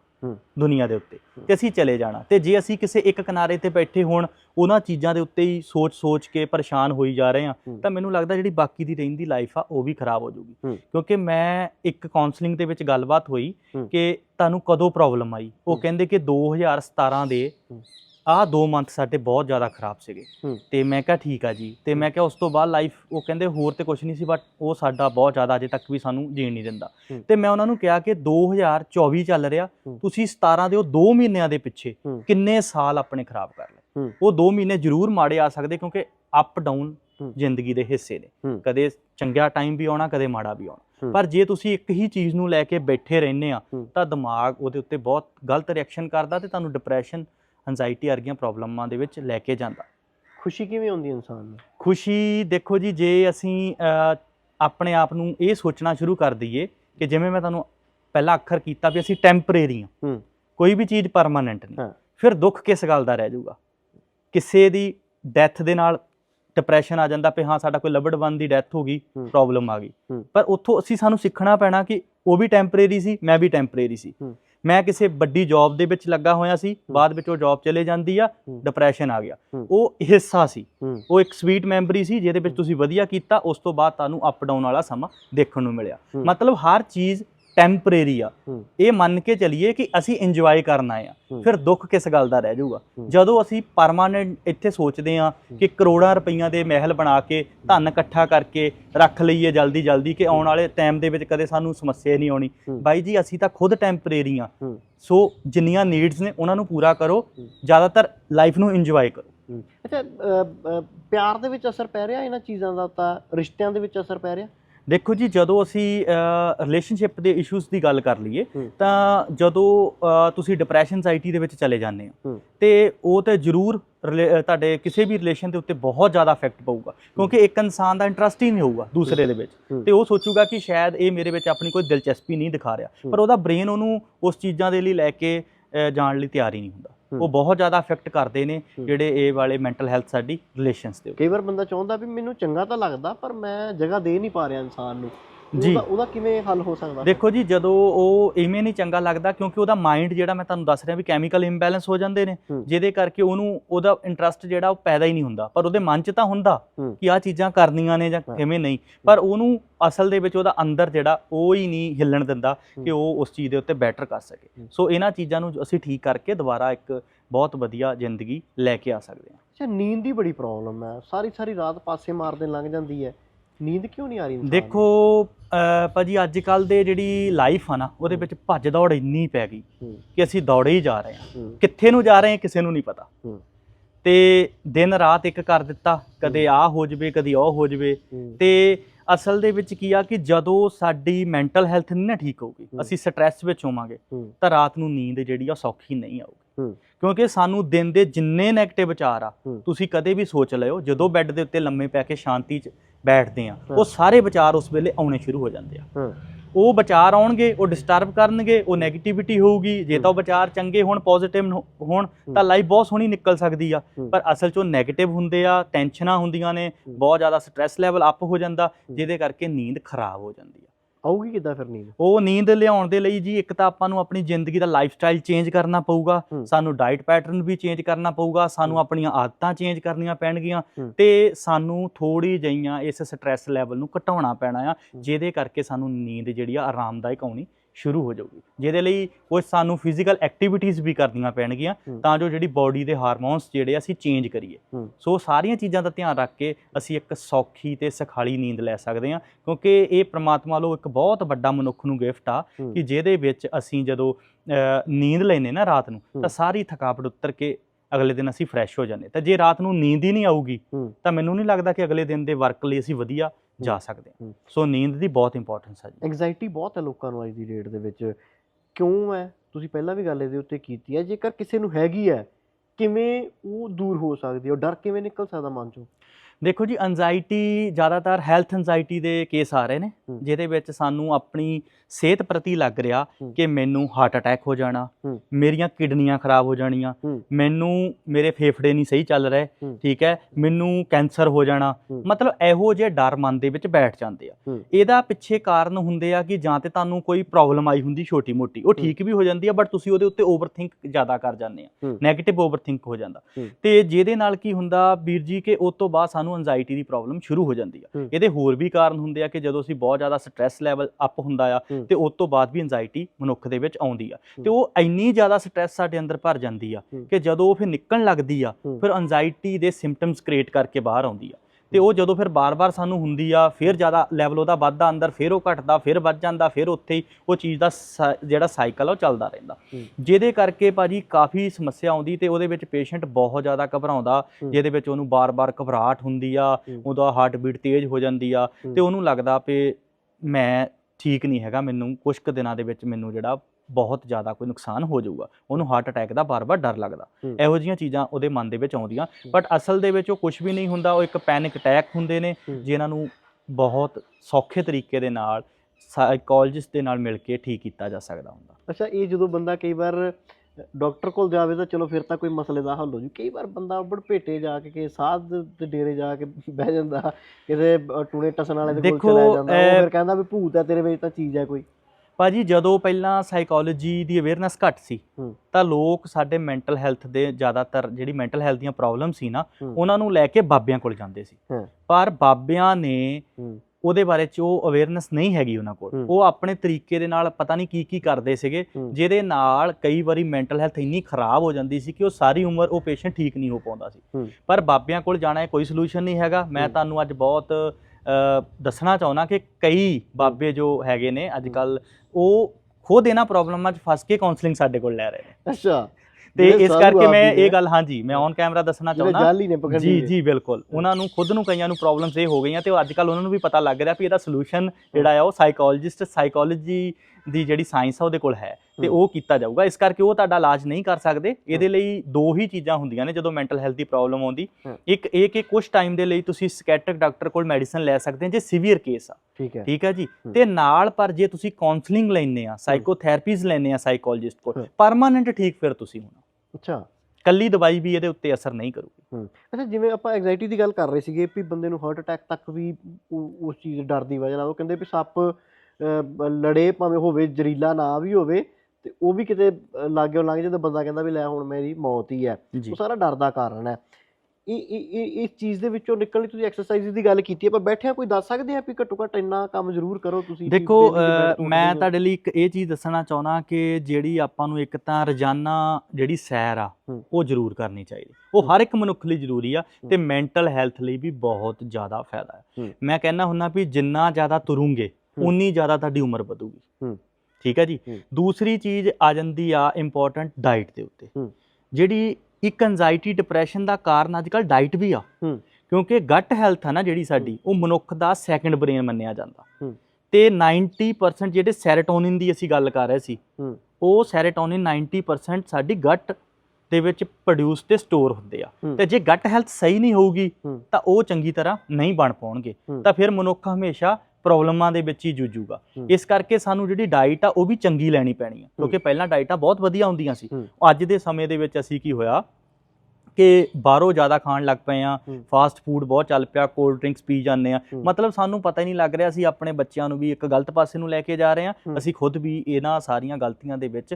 ਦੁਨੀਆ ਦੇ ਉੱਤੇ। ਤੇ ਅਸੀਂ ਚਲੇ ਜਾਣਾ ਤੇ ਜੇ ਅਸੀਂ ਕਿਸੇ ਇੱਕ ਕਿਨਾਰੇ ਤੇ ਬੈਠੇ ਹੋਣ ਉਹਨਾਂ ਚੀਜ਼ਾਂ ਦੇ ਉੱਤੇ ਹੀ ਸੋਚ-ਸੋਚ ਕੇ ਪਰੇਸ਼ਾਨ ਹੋਈ ਜਾ ਰਹੇ ਆ ਹੂੰ। ਤਾਂ ਮੈਨੂੰ ਲੱਗਦਾ ਜਿਹੜੀ ਬਾਕੀ ਦੀ ਰਹਿੰਦੀ ਲਾਈਫ ਆ ਉਹ ਵੀ ਖਰਾਬ ਹੋ ਜਾਊਗੀ ਹੂੰ। ਕਿਉਂਕਿ ਮੈਂ ਇੱਕ ਕਾਉਂਸਲਿੰਗ ਦੇ ਵਿੱਚ ਗੱਲਬਾਤ ਹੋਈ। ਕਿ ਤੁਹਾਨੂੰ ਕਦੋਂ ਪ੍ਰੋਬਲਮ ਆਈ ਉਹ। ਕਹਿੰਦੇ ਕਿ 2017 ਦੇ। ਆਹ 2 ਮੰਥ ਸਾਡੇ ਬਹੁਤ ਜ਼ਿਆਦਾ ਖਰਾਬ ਸੀਗੇ ਹੂੰ। ਤੇ ਮੈਂ ਕਿਹਾ ਠੀਕ ਆ ਜੀ ਤੇ ਮੈਂ ਕਿਹਾ ਉਸ ਤੋਂ ਬਾਅਦ ਲਾਈਫ ਉਹ ਕਹਿੰਦੇ ਹੋਰ ਤੇ ਕੁਝ ਨਹੀਂ ਸੀ ਬਟ ਉਹ ਸਾਡਾ ਬਹੁਤ ਜ਼ਿਆਦਾ ਅਜੇ ਤੱਕ ਵੀ ਸਾਨੂੰ ਜੀਣ ਨਹੀਂ ਦਿੰਦਾ ਹੂੰ। ਤੇ ਮੈਂ ਉਹਨਾਂ ਨੂੰ ਕਿਹਾ ਕਿ 2024 ਚੱਲ ਰਿਹਾ ਹੂੰ। ਤੁਸੀਂ 17 ਦੇ ਉਹ 2 ਮਹੀਨਿਆਂ ਦੇ ਪਿੱਛੇ ਹੂੰ। ਕਿੰਨੇ ਸਾਲ ਆਪਣੇ ਖਰਾਬ ਕਰ ਲਏ ਹੂੰ। ਉਹ 2 ਮਹੀਨੇ ਜ਼ਰੂਰ ਮਾੜੇ ਆ ਸਕਦੇ ਕਿਉਂਕਿ ਅਪ ਡਾਊਨ ਹੂੰ। ਜ਼ਿੰਦਗੀ ਦੇ ਹਿੱਸੇ ਨੇ ਹੂੰ। ਕਦੇ ਚੰਗਾ ਟਾਈਮ ਵੀ ਆਉਣਾ ਕਦੇ ਮਾੜਾ ਵੀ ਆਉਣਾ ਹੂੰ। ਪਰ ਜੇ ਤੁਸੀਂ ਇੱਕ ਹੀ ਚੀਜ਼ ਨੂੰ ਲੈ ਕੇ ਬੈਠੇ ਰਹਿੰਦੇ ਆ ਹੂੰ। ਤਾਂ ਦਿਮਾਗ ਉਹਦੇ ਉੱਤੇ ਬਹੁਤ ਗਲਤ ਰਿਐਕਸ਼ਨ ਕਰਦਾ ਤੇ ਤੁਹਾਨੂੰ ਡਿਪਰੈਸ਼ਨ ਐਂਜ਼ਾਈਟੀ ਵਰਗੀਆਂ ਪ੍ਰੋਬਲਮਾਂ ਦੇ ਵਿੱਚ ਲੈ ਕੇ ਜਾਂਦਾ ਖੁਸ਼ੀ ਕਿਵੇਂ ਆਉਂਦੀ ਹੈ ਇਨਸਾਨ ਨੂੰ ਖੁਸ਼ੀ ਦੇਖੋ ਜੀ ਜੇ ਅਸੀਂ ਆਪਣੇ ਆਪ ਨੂੰ ਇਹ ਸੋਚਣਾ ਸ਼ੁਰੂ ਕਰ ਦਈਏ ਕਿ ਜਿਵੇਂ ਮੈਂ ਤੁਹਾਨੂੰ ਪਹਿਲਾਂ ਅੱਖਰ ਕੀਤਾ ਵੀ ਅਸੀਂ ਟੈਂਪਰੇਰੀ ਹਾਂ। ਕੋਈ ਵੀ ਚੀਜ਼ ਪਰਮਾਨੈਂਟ ਨਹੀਂ। ਫਿਰ ਦੁੱਖ ਕਿਸ ਗੱਲ ਦਾ ਰਹਿ ਜਾਊਗਾ ਕਿਸੇ ਦੀ ਡੈਥ ਦੇ ਨਾਲ ਡਿਪਰੈਸ਼ਨ ਆ ਜਾਂਦਾ ਵੀ ਹਾਂ ਸਾਡਾ ਕੋਈ ਲਵਡ ਵਨ ਦੀ ਡੈਥ ਹੋ ਗਈ। ਪ੍ਰੋਬਲਮ ਆ ਗਈ। ਪਰ ਉੱਥੋਂ ਅਸੀਂ ਸਾਨੂੰ ਸਿੱਖਣਾ ਪੈਣਾ ਕਿ ਉਹ ਵੀ ਟੈਂਪਰੇਰੀ ਸੀ ਮੈਂ ਵੀ ਟੈਂਪਰੇਰੀ ਸੀ। ਮੈਂ ਕਿਸੇ ਵੱਡੀ ਜੌਬ ਦੇ ਵਿੱਚ ਲੱਗਾ ਹੋਇਆ ਸੀ ਬਾਅਦ ਵਿੱਚ ਉਹ ਜੌਬ ਚਲੇ ਜਾਂਦੀ ਆ। ਡਿਪਰੈਸ਼ਨ ਆ ਗਿਆ। ਉਹ ਹਿੱਸਾ ਸੀ ਉਹ ਇੱਕ ਸਵੀਟ ਮੈਮਰੀ ਸੀ ਜਿਹਦੇ ਵਿੱਚ। ਤੁਸੀਂ ਵਧੀਆ ਕੀਤਾ ਉਸ ਤੋਂ ਬਾਅਦ ਤੁਹਾਨੂੰ ਅਪ ਡਾਊਨ ਵਾਲਾ ਸਮਾਂ ਦੇਖਣ ਨੂੰ ਮਿਲਿਆ। ਮਤਲਬ ਹਰ ਚੀਜ਼ ਟੈਂਪਰੇਰੀ ਆ। ਇਹ ਮੰਨ ਕੇ ਚੱਲੀਏ ਕਿ ਅਸੀਂ ਇੰਜੋਏ ਕਰਨਾ ਆ। ਫਿਰ ਦੁੱਖ ਕਿਸ ਗੱਲ ਦਾ ਰਹਿ ਜਾਊਗਾ। ਜਦੋਂ ਅਸੀਂ ਪਰਮਾਨੈਂਟ ਇੱਥੇ ਸੋਚਦੇ ਆ ਕਿ ਕਰੋੜਾਂ ਰੁਪਈਆਂ ਦੇ ਮਹਿਲ ਬਣਾ ਕੇ ਧਨ ਇਕੱਠਾ ਕਰਕੇ ਰੱਖ ਲਈਏ ਜਲਦੀ ਜਲਦੀ ਕਿ ਆਉਣ ਵਾਲੇ ਟਾਈਮ ਦੇ ਵਿੱਚ ਕਦੇ ਸਾਨੂੰ ਸਮੱਸਿਆ ਨਹੀਂ ਆਉਣੀ। ਬਾਈ ਜੀ ਅਸੀਂ ਤਾਂ ਖੁਦ ਟੈਂਪਰੇਰੀ ਆ। ਸੋ ਜਿੰਨੀਆਂ ਨੀਡਸ ਨੇ ਉਹਨਾਂ ਨੂੰ ਪੂਰਾ ਕਰੋ। ਜ਼ਿਆਦਾਤਰ ਲਾਈਫ ਨੂੰ ਇੰਜੋਏ ਕਰੋ। ਅੱਛਾ ਪਿਆਰ ਦੇ ਵਿੱਚ ਅਸਰ ਪੈ ਰਿਹਾ ਇਹਨਾਂ ਚੀਜ਼ਾਂ ਦਾ ਤਾਂ ਰਿਸ਼ਤਿਆਂ ਦੇ ਵਿੱਚ ਅਸਰ ਪੈ ਰਿਹਾ ਦੇਖੋ ਜੀ ਜਦੋਂ ਅਸੀਂ ਰਿਲੇਸ਼ਨਸ਼ਿਪ ਦੇ ਇਸ਼ੂਜ਼ ਦੀ ਗੱਲ ਕਰ ਲਈਏ। ਤਾਂ ਜਦੋਂ ਤੁਸੀਂ ਡਿਪਰੈਸ਼ਨ ਐਂਜ਼ਾਈਟੀ ਦੇ ਵਿੱਚ ਚਲੇ ਜਾਂਦੇ ਹੋ। ਤੇ ਉਹ ਤੇ ਜ਼ਰੂਰ ਤੁਹਾਡੇ ਕਿਸੇ ਵੀ ਰਿਲੇਸ਼ਨ ਦੇ ਉੱਤੇ ਬਹੁਤ ਜ਼ਿਆਦਾ ਇਫੈਕਟ ਪਊਗਾ ਕਿਉਂਕਿ ਇੱਕ ਇਨਸਾਨ ਦਾ ਇੰਟਰਸਟ ਹੀ ਨਹੀਂ ਹੋਊਗਾ ਦੂਸਰੇ ਦੇ ਵਿੱਚ। ਤੇ ਉਹ ਸੋਚੂਗਾ ਕਿ ਸ਼ਾਇਦ ਇਹ ਮੇਰੇ ਵਿੱਚ ਆਪਣੀ ਕੋਈ ਦਿਲਚਸਪੀ ਨਹੀਂ ਦਿਖਾ ਰਿਹਾ। ਪਰ ਉਹਦਾ ਬ੍ਰੇਨ ਉਹਨੂੰ ਉਸ ਚੀਜ਼ਾਂ ਦੇ ਲਈ ਲੈ ਕੇ ਜਾਣ ਲਈ ਤਿਆਰ ਹੀ ਨਹੀਂ ਹੁੰਦਾ। ਉਹ ਬਹੁਤ ਜ਼ਿਆਦਾ ਇਫੈਕਟ ਕਰਦੇ ਨੇ। ਜਿਹੜੇ ਇਹ ਵਾਲੇ ਮੈਂਟਲ ਹੈਲਥ ਸਾਡੀ ਰਿਲੇਸ਼ਨਸ ਦੇ। ਕਈ ਵਾਰ ਬੰਦਾ ਚਾਹੁੰਦਾ ਵੀ ਮੈਨੂੰ ਚੰਗਾ ਤਾਂ ਲੱਗਦਾ ਪਰ ਮੈਂ ਜਗ੍ਹਾ ਦੇ ਨਹੀਂ ਪਾ ਰਿਹਾ ਇਨਸਾਨ ਨੂੰ ਜੀ। ਉਹਦਾ ਕਿਵੇਂ ਹੱਲ ਹੋ ਸਕਦਾ ਦੇਖੋ ਜੀ ਜਦੋਂ ਉਹ ਇਵੇਂ ਨਹੀਂ ਚੰਗਾ ਲੱਗਦਾ ਕਿਉਂਕਿ ਉਹਦਾ ਮਾਈਂਡ ਜਿਹੜਾ ਮੈਂ ਤੁਹਾਨੂੰ ਦੱਸ ਰਿਹਾ ਵੀ ਕੈਮੀਕਲ ਇੰਬੈਲੈਂਸ ਹੋ ਜਾਂਦੇ ਨੇ। ਜਿਹਦੇ ਕਰਕੇ ਉਹਨੂੰ ਉਹਦਾ ਇੰਟਰਸਟ ਜਿਹੜਾ ਉਹ ਪੈਦਾ ਹੀ ਨਹੀਂ ਹੁੰਦਾ ਪਰ ਉਹਦੇ ਮਨ 'ਚ ਤਾਂ ਹੁੰਦਾ। ਕਿ ਆਹ ਚੀਜ਼ਾਂ ਕਰਨੀਆਂ ਨੇ ਜਾਂ। ਕਿਵੇਂ ਨਹੀਂ ਪਰ ਉਹਨੂੰ ਅਸਲ ਦੇ ਵਿੱਚ ਉਹਦਾ ਅੰਦਰ ਜਿਹੜਾ ਉਹ ਹੀ ਨਹੀਂ ਹਿੱਲਣ ਦਿੰਦਾ ਕਿ। ਉਹ ਉਸ ਚੀਜ਼ ਦੇ ਉੱਤੇ ਬੈਟਰ ਕਰ ਸਕੇ। ਸੋ ਇਹਨਾਂ ਚੀਜ਼ਾਂ ਨੂੰ ਅਸੀਂ ਠੀਕ ਕਰਕੇ ਦੁਬਾਰਾ ਇੱਕ ਬਹੁਤ ਵਧੀਆ ਜ਼ਿੰਦਗੀ ਲੈ ਕੇ ਆ ਸਕਦੇ ਹਾਂ ਅੱਛਾ ਨੀਂਦ ਦੀ ਬੜੀ ਪ੍ਰੋਬਲਮ ਹੈ ਸਾਰੀ ਸਾਰੀ ਰਾਤ ਪਾਸੇ ਮਾਰਦੇ ਲੰਘ ਜਾਂਦੀ ਹੈ ਨੀਂਦ ਕਿਉਂ ਨਹੀਂ ਆ ਰਹੀ? ਦੇਖੋ ਭਾਜੀ ਅੱਜ ਕੱਲ ਦੇ ਜਿਹੜੀ ਲਾਈਫ ਆ ਨਾ ਉਹਦੇ ਵਿੱਚ ਭੱਜ ਦੌੜ ਇੰਨੀ ਪੈ ਗਈ ਕਿ ਅਸੀਂ ਦੌੜੇ ਹੀ ਜਾ ਰਹੇ ਹਾਂ ਕਿੱਥੇ ਨੂੰ ਜਾ ਰਹੇ ਹਾਂ ਕਿਸੇ ਨੂੰ ਨਹੀਂ ਪਤਾ। ਤੇ ਦਿਨ ਰਾਤ ਇੱਕ ਕਰ ਦਿੱਤਾ ਕਦੇ ਆਹ ਹੋ ਜਵੇ ਕਦੀ ਉਹ ਹੋ ਜਵੇ ਤੇ ਅਸਲ ਦੇ ਵਿੱਚ ਕੀ ਆ ਕਿ ਜਦੋਂ ਸਾਡੀ ਮੈਂਟਲ ਹੈਲਥ ਨਹੀਂ ਨਾ ਠੀਕ ਹੋਊਗੀ। ਅਸੀਂ ਸਟ੍ਰੈਸ ਵਿੱਚ ਹੋਵਾਂਗੇ ਤਾਂ ਰਾਤ ਨੂੰ ਨੀਂਦ ਜਿਹੜੀ ਆ ਸੌਖੀ ਨਹੀਂ ਆਊਗੀ। ਕਿਉਂਕਿ ਸਾਨੂੰ ਦਿਨ ਦੇ ਜਿੰਨੇ 네ਗੇਟਿਵ ਵਿਚਾਰ ਆ। ਤੁਸੀਂ ਕਦੇ ਵੀ ਸੋਚ ਲਿਓ ਜਦੋਂ ਬੈੱਡ ਦੇ ਉੱਤੇ ਲੰਮੇ ਪੈ ਕੇ ਸ਼ਾਂਤੀ 'ਚ ਬੈਠਦੇ ਆ। ਉਹ ਸਾਰੇ ਵਿਚਾਰ ਉਸ ਵੇਲੇ ਆਉਣੇ ਸ਼ੁਰੂ ਹੋ ਜਾਂਦੇ ਆ ਉਹ ਵਿਚਾਰ ਆਉਣਗੇ ਉਹ ਡਿਸਟਰਬ ਕਰਨਗੇ ਉਹ 네ਗੇਟਿਵਿਟੀ ਹੋਊਗੀ ਜੇ ਤਾਂ ਉਹ ਵਿਚਾਰ ਚੰਗੇ ਹੋਣ ਪੋਜ਼ਿਟਿਵ ਹੋਣ ਤਾਂ ਲਾਈਫ ਬਹੁਤ ਸੋਹਣੀ ਨਿਕਲ ਸਕਦੀ ਆ। ਪਰ ਅਸਲ 'ਚ ਉਹ 네ਗੇਟਿਵ ਹੁੰਦੇ ਆ ਟੈਨਸ਼ਨਾਂ ਹੁੰਦੀਆਂ ਨੇ। ਬਹੁਤ ਜ਼ਿਆਦਾ ਸਟ੍ਰੈਸ ਲੈਵਲ ਅਪ ਹੋ ਜਾਂਦਾ। ਜਿਹਦੇ ਕਰਕੇ ਨੀਂਦ ਖਰਾਬ ਹੋ ਜਾਂਦੀ ਆ ਆਊਗੀ ਕਿੱਦਾਂ ਫਿਰ ਨੀਂਦ ਉਹ ਨੀਂਦ ਲਿਆਉਣ ਦੇ ਲਈ ਜੀ ਇੱਕ ਤਾਂ ਆਪਾਂ ਨੂੰ ਆਪਣੀ ਜ਼ਿੰਦਗੀ ਦਾ ਲਾਈਫ ਸਟਾਈਲ ਚੇਂਜ ਕਰਨਾ ਪਊਗਾ। ਸਾਨੂੰ ਡਾਈਟ ਪੈਟਰਨ ਵੀ ਚੇਂਜ ਕਰਨਾ ਪਊਗਾ ਸਾਨੂੰ। ਆਪਣੀਆਂ ਆਦਤਾਂ ਚੇਂਜ ਕਰਨੀਆਂ ਪੈਣਗੀਆਂ। ਤੇ ਸਾਨੂੰ ਥੋੜੀ ਜਿਹੀਆਂ ਇਸ ਸਟ੍ਰੈਸ ਲੈਵਲ ਨੂੰ ਘਟਾਉਣਾ ਪੈਣਾ ਆ। ਜਿਹਦੇ ਕਰਕੇ ਸਾਨੂੰ ਨੀਂਦ ਜਿਹੜੀ ਆ ਆਰਾਮਦਾਇਕ ਆਉਣੀ ਸ਼ੁਰੂ ਹੋ ਜਾਊਗੀ ਜਿਹਦੇ ਲਈ ਕੁਝ ਸਾਨੂੰ ਫਿਜ਼ੀਕਲ ਐਕਟੀਵਿਟੀਜ਼ ਵੀ ਕਰਨੀਆਂ ਪੈਣਗੀਆਂ। ਤਾਂ ਜੋ ਜਿਹੜੀ ਬਾਡੀ ਦੇ ਹਾਰਮੋਨਸ ਜਿਹੜੇ ਅਸੀਂ ਚੇਂਜ ਕਰੀਏ। ਸੋ ਸਾਰੀਆਂ ਚੀਜ਼ਾਂ ਦਾ ਧਿਆਨ ਰੱਖ ਕੇ ਅਸੀਂ ਇੱਕ ਸੌਖੀ ਤੇ ਸਖਾਲੀ ਨੀਂਦ ਲੈ ਸਕਦੇ ਹਾਂ ਕਿਉਂਕਿ ਇਹ ਪ੍ਰਮਾਤਮਾ ਵੱਲੋਂ ਇੱਕ ਬਹੁਤ ਵੱਡਾ ਮਨੁੱਖ ਨੂੰ ਗਿਫਟ ਆ। ਕਿ ਜਿਹਦੇ ਵਿੱਚ ਅਸੀਂ ਜਦੋਂ ਨੀਂਦ ਲੈਨੇ ਨਾ ਰਾਤ ਨੂੰ। ਤਾਂ ਸਾਰੀ ਥਕਾਵਟ ਉਤਰ ਕੇ ਅਗਲੇ ਦਿਨ ਅਸੀਂ ਫਰੈਸ਼ ਹੋ ਜਾਂਦੇ ਤਾਂ ਜੇ ਰਾਤ ਨੂੰ ਨੀਂਦ ਹੀ ਨਹੀਂ ਆਊਗੀ। ਤਾਂ ਮੈਨੂੰ ਨਹੀਂ ਲੱਗਦਾ ਕਿ ਅਗਲੇ ਦਿਨ ਦੇ ਵਰਕ ਲਈ ਅਸੀਂ ਵਧੀਆ ਜਾ ਸਕਦੇ ਹਾਂ। ਸੋ ਨੀਂਦ ਦੀ ਬਹੁਤ ਇੰਪੋਰਟੈਂਸ ਹੈ ਜੀ। ਐਂਗਜ਼ਾਇਟੀ ਬਹੁਤ ਹੈ ਲੋਕਾਂ ਨੂੰ ਅੱਜ ਦੀ ਡੇਟ ਦੇ ਵਿੱਚ। ਕਿਉਂ ਹੈ? ਤੁਸੀਂ ਪਹਿਲਾਂ ਵੀ ਗੱਲ ਇਹਦੇ ਉੱਤੇ ਕੀਤੀ ਹੈ ਜੇਕਰ ਕਿਸੇ ਨੂੰ ਹੈਗੀ ਹੈ ਕਿਵੇਂ ਉਹ ਦੂਰ ਹੋ ਸਕਦੀ ਹੈ? ਉਹ ਡਰ ਕਿਵੇਂ ਨਿਕਲ ਸਕਦਾ ਮਨ ਚੋਂ? ਦੇਖੋ ਜੀ ਐਂਜ਼ਾਈਟੀ ਜ਼ਿਆਦਾਤਰ ਹੈਲਥ ਐਂਜ਼ਾਈਟੀ ਦੇ ਕੇਸ ਆ ਰਹੇ ਨੇ। ਜਿਹਦੇ ਵਿੱਚ ਸਾਨੂੰ ਆਪਣੀ ਸਿਹਤ ਪ੍ਰਤੀ ਲੱਗ ਰਿਹਾ। ਕਿ ਮੈਨੂੰ ਹਾਰਟ ਅਟੈਕ ਹੋ ਜਾਣਾ। ਮੇਰੀਆਂ ਕਿਡਨੀਆਂ ਖਰਾਬ ਹੋ ਜਾਣੀਆਂ। ਮੈਨੂੰ ਮੇਰੇ ਫੇਫੜੇ ਨਹੀਂ ਸਹੀ ਚੱਲ ਰਹੇ। ਠੀਕ ਹੈ ਮੈਨੂੰ ਕੈਂਸਰ ਹੋ ਜਾਣਾ। ਮਤਲਬ ਇਹੋ ਜਿਹੇ ਡਰ ਮਨ ਦੇ ਵਿੱਚ ਬੈਠ ਜਾਂਦੇ ਆ। ਇਹਦਾ ਪਿੱਛੇ ਕਾਰਨ ਹੁੰਦੇ ਆ ਕਿ ਜਾਂ ਤੇ ਤੁਹਾਨੂੰ ਕੋਈ ਪ੍ਰੋਬਲਮ ਆਈ ਹੁੰਦੀ ਛੋਟੀ ਮੋਟੀ ਉਹ ਠੀਕ ਵੀ ਹੋ ਜਾਂਦੀ ਆ ਬਟ ਤੁਸੀਂ ਉਹਦੇ ਉੱਤੇ ਓਵਰਥਿੰਕ ਜ਼ਿਆਦਾ ਕਰ ਜਾਂਦੇ ਆ ਹੂੰ। ਨੈਗੇਟਿਵ ਓਵਰਥਿੰਕ ਹੋ ਜਾਂਦਾ। ਤੇ ਜਿਹਦੇ ਨਾਲ ਕੀ ਹੁੰਦਾ ਵੀਰ ਜੀ ਕਿ ਉਸ ਤੋਂ ਬਾਅਦ ਸਾਨੂੰ ਐਂਜ਼ਾਈਟੀ ਦੀ ਪ੍ਰੋਬਲਮ ਸ਼ੁਰੂ ਹੋ ਜਾਂਦੀ ਆ। ਇਹਦੇ ਹੋਰ ਵੀ ਕਾਰਨ ਹੁੰਦੇ ਆ ਕਿ ਜਦੋਂ ਅਸੀਂ ਬਹੁਤ ਜ਼ਿਆਦਾ ਸਟ੍ਰੈਸ ਲੈਵਲ ਅਪ ਹੁੰਦਾ ਆ। ਤੇ ਉਸ ਤੋਂ ਬਾਅਦ ਵੀ ਐਂਜ਼ਾਈਟੀ ਮਨੁੱਖ ਦੇ ਵਿੱਚ ਆਉਂਦੀ ਆ। ਤੇ ਉਹ ਇੰਨੀ ਜ਼ਿਆਦਾ ਸਟ੍ਰੈਸ ਸਾਡੇ ਅੰਦਰ ਭਰ ਜਾਂਦੀ ਆ। ਕਿ ਜਦੋਂ ਉਹ ਫਿਰ ਨਿਕਲਣ ਲੱਗਦੀ ਆ। ਫਿਰ ਐਂਜ਼ਾਈਟੀ ਦੇ ਸਿੰਪਟਮਸ ਕ੍ਰੀਏਟ ਕਰਕੇ ਬਾਹਰ ਆਉਂਦੀ ਆ ਤੇ ਉਹ ਜਦੋਂ ਫਿਰ ਬਾਰ-ਬਾਰ ਸਾਨੂੰ ਹੁੰਦੀ ਆ ਫਿਰ ਜ਼ਿਆਦਾ ਲੈਵਲ ਉਹਦਾ ਵੱਧਦਾ ਅੰਦਰ ਫਿਰ ਉਹ ਘਟਦਾ ਫਿਰ ਵੱਧ ਜਾਂਦਾ ਫਿਰ ਉੱਥੇ ਹੀ ਉਹ ਚੀਜ਼ ਦਾ ਜਿਹੜਾ ਸਾਈਕਲ ਉਹ ਚੱਲਦਾ ਰਹਿੰਦਾ। ਜਿਹਦੇ ਕਰਕੇ ਭਾਜੀ ਕਾਫੀ ਸਮੱਸਿਆ ਆਉਂਦੀ ਤੇ ਉਹਦੇ ਵਿੱਚ ਪੇਸ਼ੈਂਟ ਬਹੁਤ ਜ਼ਿਆਦਾ ਘਬਰਾਉਂਦਾ। ਜਿਹਦੇ ਵਿੱਚ ਉਹਨੂੰ ਬਾਰ-ਬਾਰ ਘਬਰਾਹਟ ਹੁੰਦੀ ਆ। ਉਹਦਾ ਹਾਰਟ ਬੀਟ ਤੇਜ਼ ਹੋ ਜਾਂਦੀ ਆ। ਤੇ ਉਹਨੂੰ ਲੱਗਦਾ ਵੀ ਮੈਂ ਠੀਕ ਨਹੀਂ ਹੈਗਾ ਮੈਨੂੰ ਕੁਝ ਕੁ ਦਿਨਾਂ ਦੇ ਵਿੱਚ ਮੈਨੂੰ ਜਿਹੜਾ ਬਹੁਤ ਜ਼ਿਆਦਾ ਕੋਈ ਨੁਕਸਾਨ ਹੋ ਜਾਊਗਾ ਉਹਨੂੰ ਹਾਰਟ ਅਟੈਕ ਦਾ ਬਾਰ-ਬਾਰ ਡਰ ਲੱਗਦਾ। ਇਹੋ ਜਿਹੀਆਂ ਚੀਜ਼ਾਂ ਉਹਦੇ ਮਨ ਦੇ ਵਿੱਚ ਆਉਂਦੀਆਂ। ਬਟ ਅਸਲ ਦੇ ਵਿੱਚ ਉਹ ਕੁਝ ਵੀ ਨਹੀਂ ਹੁੰਦਾ ਉਹ ਇੱਕ ਪੈਨਿਕ ਅਟੈਕ ਹੁੰਦੇ ਨੇ। ਜਿਨ੍ਹਾਂ ਨੂੰ ਬਹੁਤ ਸੌਖੇ ਤਰੀਕੇ ਦੇ ਨਾਲ ਸਾਈਕੋਲੋਜਿਸਟ ਦੇ ਨਾਲ ਮਿਲ ਕੇ ਠੀਕ ਕੀਤਾ ਜਾ ਸਕਦਾ ਹੁੰਦਾ ਅੱਛਾ ਇਹ ਜਦੋਂ ਬੰਦਾ ਕਈ ਵਾਰ ਡਾਕਟਰ ਕੋਲ ਜਾਵੇ ਤਾਂ ਚਲੋ ਫਿਰ ਤਾਂ ਕੋਈ ਮਸਲੇ ਦਾ ਹੱਲ ਹੋ ਜੂ ਕਈ ਵਾਰ ਬੰਦਾ ਉੱਬੜ ਭੇਟੇ ਜਾ ਕੇ ਕਿ ਸਾਧ ਦੇ ਡੇਰੇ ਜਾ ਕੇ ਬਹਿ ਜਾਂਦਾ ਕਿਸੇ ਟੂਣੇ ਟਸਣ ਵਾਲੇ ਦੇ ਕੋਲ ਚਲਾ ਜਾਂਦਾ ਉਹ ਫਿਰ ਕਹਿੰਦਾ ਵੀ ਭੂਤ ਹੈ ਤੇਰੇ ਵਿੱਚ ਤਾਂ ਚੀਜ਼ ਹੈ ਕੋਈ ਭਾਜੀ ਜਦੋਂ ਪਹਿਲਾਂ ਸਾਈਕੋਲੋਜੀ ਦੀ ਅਵੇਅਰਨੈਸ ਘੱਟ ਸੀ। ਤਾਂ ਲੋਕ ਸਾਡੇ ਮੈਂਟਲ ਹੈਲਥ ਦੇ ਜ਼ਿਆਦਾਤਰ ਜਿਹੜੀ ਮੈਂਟਲ ਹੈਲਥ ਦੀਆਂ ਪ੍ਰੋਬਲਮ ਸੀ ਨਾ। ਉਹਨਾਂ ਨੂੰ ਲੈ ਕੇ ਬਾਬਿਆਂ ਕੋਲ ਜਾਂਦੇ ਸੀ। ਪਰ ਬਾਬਿਆਂ ਨੇ। ਉਹਦੇ ਬਾਰੇ ਚ ਉਹ ਅਵੇਅਰਨੈਸ ਨਹੀਂ ਹੈਗੀ ਉਹਨਾਂ ਕੋਲ। ਉਹ ਆਪਣੇ ਤਰੀਕੇ ਦੇ ਨਾਲ ਪਤਾ ਨਹੀਂ ਕੀ ਕੀ ਕਰਦੇ ਸੀਗੇ। ਜਿਹਦੇ ਨਾਲ ਕਈ ਵਾਰੀ ਮੈਂਟਲ ਹੈਲਥ ਇੰਨੀ ਖਰਾਬ ਹੋ ਜਾਂਦੀ ਸੀ ਕਿ ਉਹ ਸਾਰੀ ਉਮਰ ਉਹ ਪੇਸ਼ੈਂਟ ਠੀਕ ਨਹੀਂ ਹੋ ਪਾਉਂਦਾ ਸੀ। ਪਰ ਬਾਬਿਆਂ ਕੋਲ ਜਾਣਾ ਇਹ ਕੋਈ ਸੋਲੂਸ਼ਨ ਨਹੀਂ ਹੈਗਾ ਮੈਂ। ਤੁਹਾਨੂੰ ਅੱਜ ਬਹੁਤ ਦੱਸਣਾ ਚਾਹੁੰਦਾ ਕਿ ਕਈ ਬਾਬੇ ਜੋ ਹੈਗੇ ਨੇ ਅੱਜ ਕੱਲ ਉਹ ਖੁਦ ਇਹਨਾਂ ਪ੍ਰੋਬਲਮਾਂ 'ਚ ਫਸ ਕੇ ਕਾਉਂਸਲਿੰਗ ਸਾਡੇ ਕੋਲ ਲੈ ਰਹੇ ਨੇ ਅੱਛਾ ਤੇ ਇਸ ਕਰਕੇ ਮੈਂ ਇਹ ਗੱਲ ਹਾਂਜੀ ਮੈਂ ਔਨ ਕੈਮਰਾ ਦੱਸਣਾ ਚਾਹੁੰਦਾ। ਨੇ ਜੀ ਜੀ ਬਿਲਕੁਲ। ਉਹਨਾਂ ਨੂੰ ਖੁਦ ਨੂੰ ਕਈਆਂ ਨੂੰ ਪ੍ਰੋਬਲਮਸ ਇਹ ਹੋ ਗਈਆਂ ਤੇ ਅੱਜ ਕੱਲ ਉਹਨਾਂ ਨੂੰ ਵੀ ਪਤਾ ਲੱਗ ਰਿਹਾ ਵੀ ਇਹਦਾ ਸੋਲੂਸ਼ਨ ਜਿਹੜਾ ਆ ਉਹ ਸਾਈਕੋਲੋਜਿਸਟ ਸਾਈਕੋਲੋਜੀ ਦੀ ਜਿਹੜੀ ਸਾਇੰਸ ਆ ਉਹਦੇ ਕੋਲ ਹੈ ਤੇ। ਉਹ ਕੀਤਾ ਜਾਊਗਾ। ਇਸ ਕਰਕੇ ਉਹ ਤੁਹਾਡਾ ਇਲਾਜ ਨਹੀਂ ਕਰ ਸਕਦੇ। ਇਹਦੇ ਲਈ ਦੋ ਹੀ ਚੀਜ਼ਾਂ ਹੁੰਦੀਆਂ ਨੇ ਜਦੋਂ ਮੈਂਟਲ ਹੈਲਥ ਦੀ ਪ੍ਰੋਬਲਮ ਆਉਂਦੀ। ਇੱਕ ਇਹ ਕਿ ਕੁਝ ਟਾਈਮ ਦੇ ਲਈ ਤੁਸੀਂ ਸਕੈਟਰਿਕ ਡਾਕਟਰ ਕੋਲ ਮੈਡੀਸਨ ਲੈ ਸਕਦੇ ਜੇ ਸੀਵੀਅਰ ਕੇਸ ਆ। ਠੀਕ ਹੈ। ਠੀਕ ਹੈ ਜੀ। ਤੇ ਨਾਲ ਪਰ ਜੇ ਤੁਸੀਂ ਕਾਉਂਸਲਿੰਗ ਲੈਣੇ ਆ ਸਾਈਕੋਥੈਰੇਪੀਜ਼ ਲੈਣੇ ਆ ਸਾਈਕੋਲੋਜਿਸਟ ਕੋਲ। ਪਰਮਾਨੈਂਟ ਠੀਕ ਫਿਰ ਤੁਸੀਂ ਹੋਣਾ। ਅੱਛਾ। ਕੱਲੀ ਦਵਾਈ ਵੀ ਇਹਦੇ ਉੱਤੇ ਅਸਰ ਨਹੀਂ ਕਰੂਗੀ। ਹੂੰ। ਅੱਛਾ ਜਿਵੇਂ ਆਪਾਂ ਐਂਗਜ਼ਾਇਟੀ ਦੀ ਗੱਲ ਕਰ ਰਹੇ ਸੀਗੇ ਵੀ ਬੰਦੇ ਨੂੰ ਹਾਰਟ ਅਟੈਕ ਤੱਕ ਵੀ ਉਹ- ਉਸ ਚੀਜ਼ ਡਰ ਦੀ ਵਜ੍ਹਾ ਨਾਲ ਉਹ ਕਹਿੰਦੇ ਵੀ ਸੱਪ ਅਹ, ਬ- ਲੜੇ ਭਾਵੇਂ ਹੋਵੇ ਜ਼ਰੀਲਾ ਨਾ ਵੀ ਹੋਵੇ ਤੇ ਉਹ ਵੀ ਕਿਤੇ ਅਹ, ਲਾਗਿਓ ਲੰਘ ਤਾਂ ਬੰਦਾ ਕਹਿੰਦਾ ਵੀ ਲੈ ਹੁਣ ਮੇਰੀ ਮੌਤ ਹੀ ਹੈ। ਜੀ। ਉਹ ਸਾਰਾ ਡਰ ਦਾ ਕਾਰਨ ਹੈ। ਇਹ ਇਹ ਇਹ ਇਸ ਚੀਜ਼ ਦੇ ਵਿੱਚੋਂ ਨਿਕਲਣ ਲਈ ਤੁਸੀਂ ਐਕਸਰਸਾਈਜ਼ ਦੀ ਗੱਲ ਕੀਤੀ ਹੈ ਪਰ ਬੈਠਿਆ ਕੋਈ ਦੱਸ ਸਕਦੇ ਆ ਵੀ ਘੱਟੋ ਘੱਟ ਇੰਨਾ ਕੰਮ ਜ਼ਰੂਰ ਕਰੋ ਤੁਸੀਂ ਦੇਖੋ ਮੈਂ ਤੁਹਾਡੇ ਲਈ ਇੱਕ ਇਹ ਚੀਜ਼ ਦੱਸਣਾ ਚਾਹੁੰਦਾ ਕਿ ਜਿਹੜੀ ਆਪਾਂ ਨੂੰ ਇੱਕ ਤਾਂ ਰੋਜ਼ਾਨਾ ਜਿਹੜੀ ਸੈਰ ਆ। ਉਹ ਜ਼ਰੂਰ ਕਰਨੀ ਚਾਹੀਦੀ ਉਹ ਹਰ ਇੱਕ ਮਨੁੱਖ ਲਈ ਜ਼ਰੂਰੀ ਆ ਤੇ ਮੈਂਟਲ ਹੈਲਥ ਲਈ ਵੀ ਬਹੁਤ ਜ਼ਿਆਦਾ ਫਾਇਦਾ ਹੈ। ਮੈਂ ਕਹਿੰਦਾ ਹੁੰਦਾ ਵੀ ਜਿੰਨਾ ਜ਼ਿਆਦਾ ਤੁਰੂਗੇ। ਉਨੀ ਜ਼ਿਆਦਾ ਤੁਹਾਡੀ ਉਮਰ ਵਧੂਗੀ। ਠੀਕ ਹੈ ਜੀ। ਦੂਸਰੀ ਚੀਜ਼ ਆ ਜਾਂਦੀ ਆ ਇੰਪੋਰਟੈਂਟ ਡਾਈਟ ਦੇ ਉੱਤੇ। ਜਿਹੜੀ ਇੱਕ ਐਂਜ਼ਾਈਟੀ ਡਿਪਰੈਸ਼ਨ ਦਾ ਕਾਰਨ ਅੱਜ ਕੱਲ ਡਾਈਟ ਵੀ ਆ ਹੂੰ। ਕਿਉਂਕਿ ਗੱਟ ਹੈਲਥ ਆ ਨਾ ਜਿਹੜੀ ਸਾਡੀ ਉਹ ਮਨੁੱਖ ਦਾ ਸੈਕੰਡ ਬ੍ਰੇਨ ਮੰਨਿਆ ਜਾਂਦਾ। ਤੇ 90% ਜਿਹੜੇ ਸੈਰੋਟੋਨਿਨ ਦੀ ਅਸੀਂ ਗੱਲ ਕਰ ਰਹੇ ਸੀ। ਉਹ ਸੈਰੋਟੋਨਿਨ 90% ਸਾਡੀ ਗੱਟ ਦੇ ਵਿੱਚ ਪ੍ਰੋਡਿਊਸ ਤੇ ਸਟੋਰ ਹੁੰਦੇ ਆ। ਤੇ ਜੇ ਗੱਟ ਹੈਲਥ ਸਹੀ ਨਹੀਂ ਹੋਊਗੀ। ਤਾਂ ਉਹ ਚੰਗੀ ਤਰ੍ਹਾਂ ਨਹੀਂ ਬਣ ਪਾਉਣਗੇ। ਤਾਂ ਫਿਰ ਮਨੁੱਖ ਹਮੇਸ਼ਾ ਪ੍ਰੋਬਲਮਾਂ ਦੇ ਵਿੱਚ ਹੀ ਜੂਝੂਗਾ। ਇਸ ਕਰਕੇ ਸਾਨੂੰ ਜਿਹੜੀ ਡਾਈਟ ਆ ਉਹ ਵੀ ਚੰਗੀ ਲੈਣੀ ਪੈਣੀ ਆ ਕਿਉਂਕਿ ਪਹਿਲਾਂ ਡਾਈਟਾਂ ਬਹੁਤ ਵਧੀਆ ਹੁੰਦੀਆਂ ਸੀ। ਅੱਜ ਦੇ ਸਮੇਂ ਦੇ ਵਿੱਚ ਅਸੀਂ ਕੀ ਹੋਇਆ ਕਿ ਬਾਹਰੋਂ ਜ਼ਿਆਦਾ ਖਾਣ ਲੱਗ ਪਏ ਆ। ਫਾਸਟ ਫੂਡ ਬਹੁਤ ਚੱਲ ਪਿਆ ਕੋਲਡ ਡਰਿੰਕਸ ਪੀ ਜਾਂਦੇ ਆ। ਮਤਲਬ ਸਾਨੂੰ ਪਤਾ ਹੀ ਨਹੀਂ ਲੱਗ ਰਿਹਾ ਅਸੀਂ ਆਪਣੇ ਬੱਚਿਆਂ ਨੂੰ ਵੀ ਇੱਕ ਗਲਤ ਪਾਸੇ ਨੂੰ ਲੈ ਕੇ ਜਾ ਰਹੇ ਆ। ਅਸੀਂ ਖੁਦ ਵੀ ਇਹਨਾਂ ਸਾਰੀਆਂ ਗਲਤੀਆਂ ਦੇ ਵਿੱਚ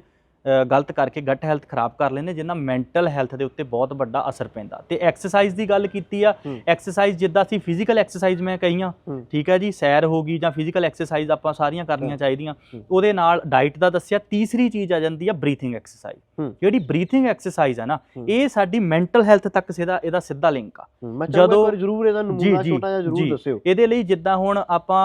ਗਲਤ ਕਰਕੇ ਗੱਟ ਹੈਲਥ ਖਰਾਬ ਕਰ ਲੈਂਦੇ ਜਿੰਨਾ ਮੈਂਟਲ ਹੈਲਥ ਦੇ ਉੱਤੇ ਬਹੁਤ ਵੱਡਾ ਅਸਰ ਪੈਂਦਾ ਤੇ ਐਕਸਰਸਾਈਜ਼ ਦੀ ਗੱਲ ਕੀਤੀ ਆ। ਐਕਸਰਸਾਈਜ਼ ਜਿੱਦਾਂ ਅਸੀਂ ਫਿਜ਼ੀਕਲ ਐਕਸਰਸਾਈਜ਼ ਮੈਂ ਕਹੀਆਂ। ਠੀਕ ਹੈ ਜੀ ਸੈਰ ਹੋ ਗਈ ਜਾਂ ਫਿਜ਼ੀਕਲ ਐਕਸਰਸਾਈਜ਼ ਆਪਾਂ ਸਾਰੀਆਂ ਕਰਨੀਆਂ। ਚਾਹੀਦੀਆਂ। ਉਹਦੇ ਨਾਲ ਡਾਈਟ ਦਾ ਦੱਸਿਆ ਤੀਸਰੀ ਚੀਜ਼ ਆ ਜਾਂਦੀ ਆ ਬਰੀਥਿੰਗ ਐਕਸਰਸਾਈਜ਼। ਜਿਹੜੀ ਬਰੀਥਿੰਗ ਐਕਸਰਸਾਈਜ਼ ਆ ਨਾ। ਇਹ ਸਾਡੀ ਮੈਂਟਲ ਹੈਲਥ ਤੱਕ ਸਿੱਧਾ ਇਹਦਾ ਸਿੱਧਾ ਲਿੰਕ ਆ ਜਦੋਂ- ਜ਼ਰੂਰ ਇਹਦਾ ਨਮੂਨਾ ਛੋਟਾ ਜਿਹਾ ਜ਼ਰੂਰ। ਦੱਸਿਓ ਇਹਦੇ ਲਈ ਜਿੱਦਾਂ ਹੁਣ ਆਪਾਂ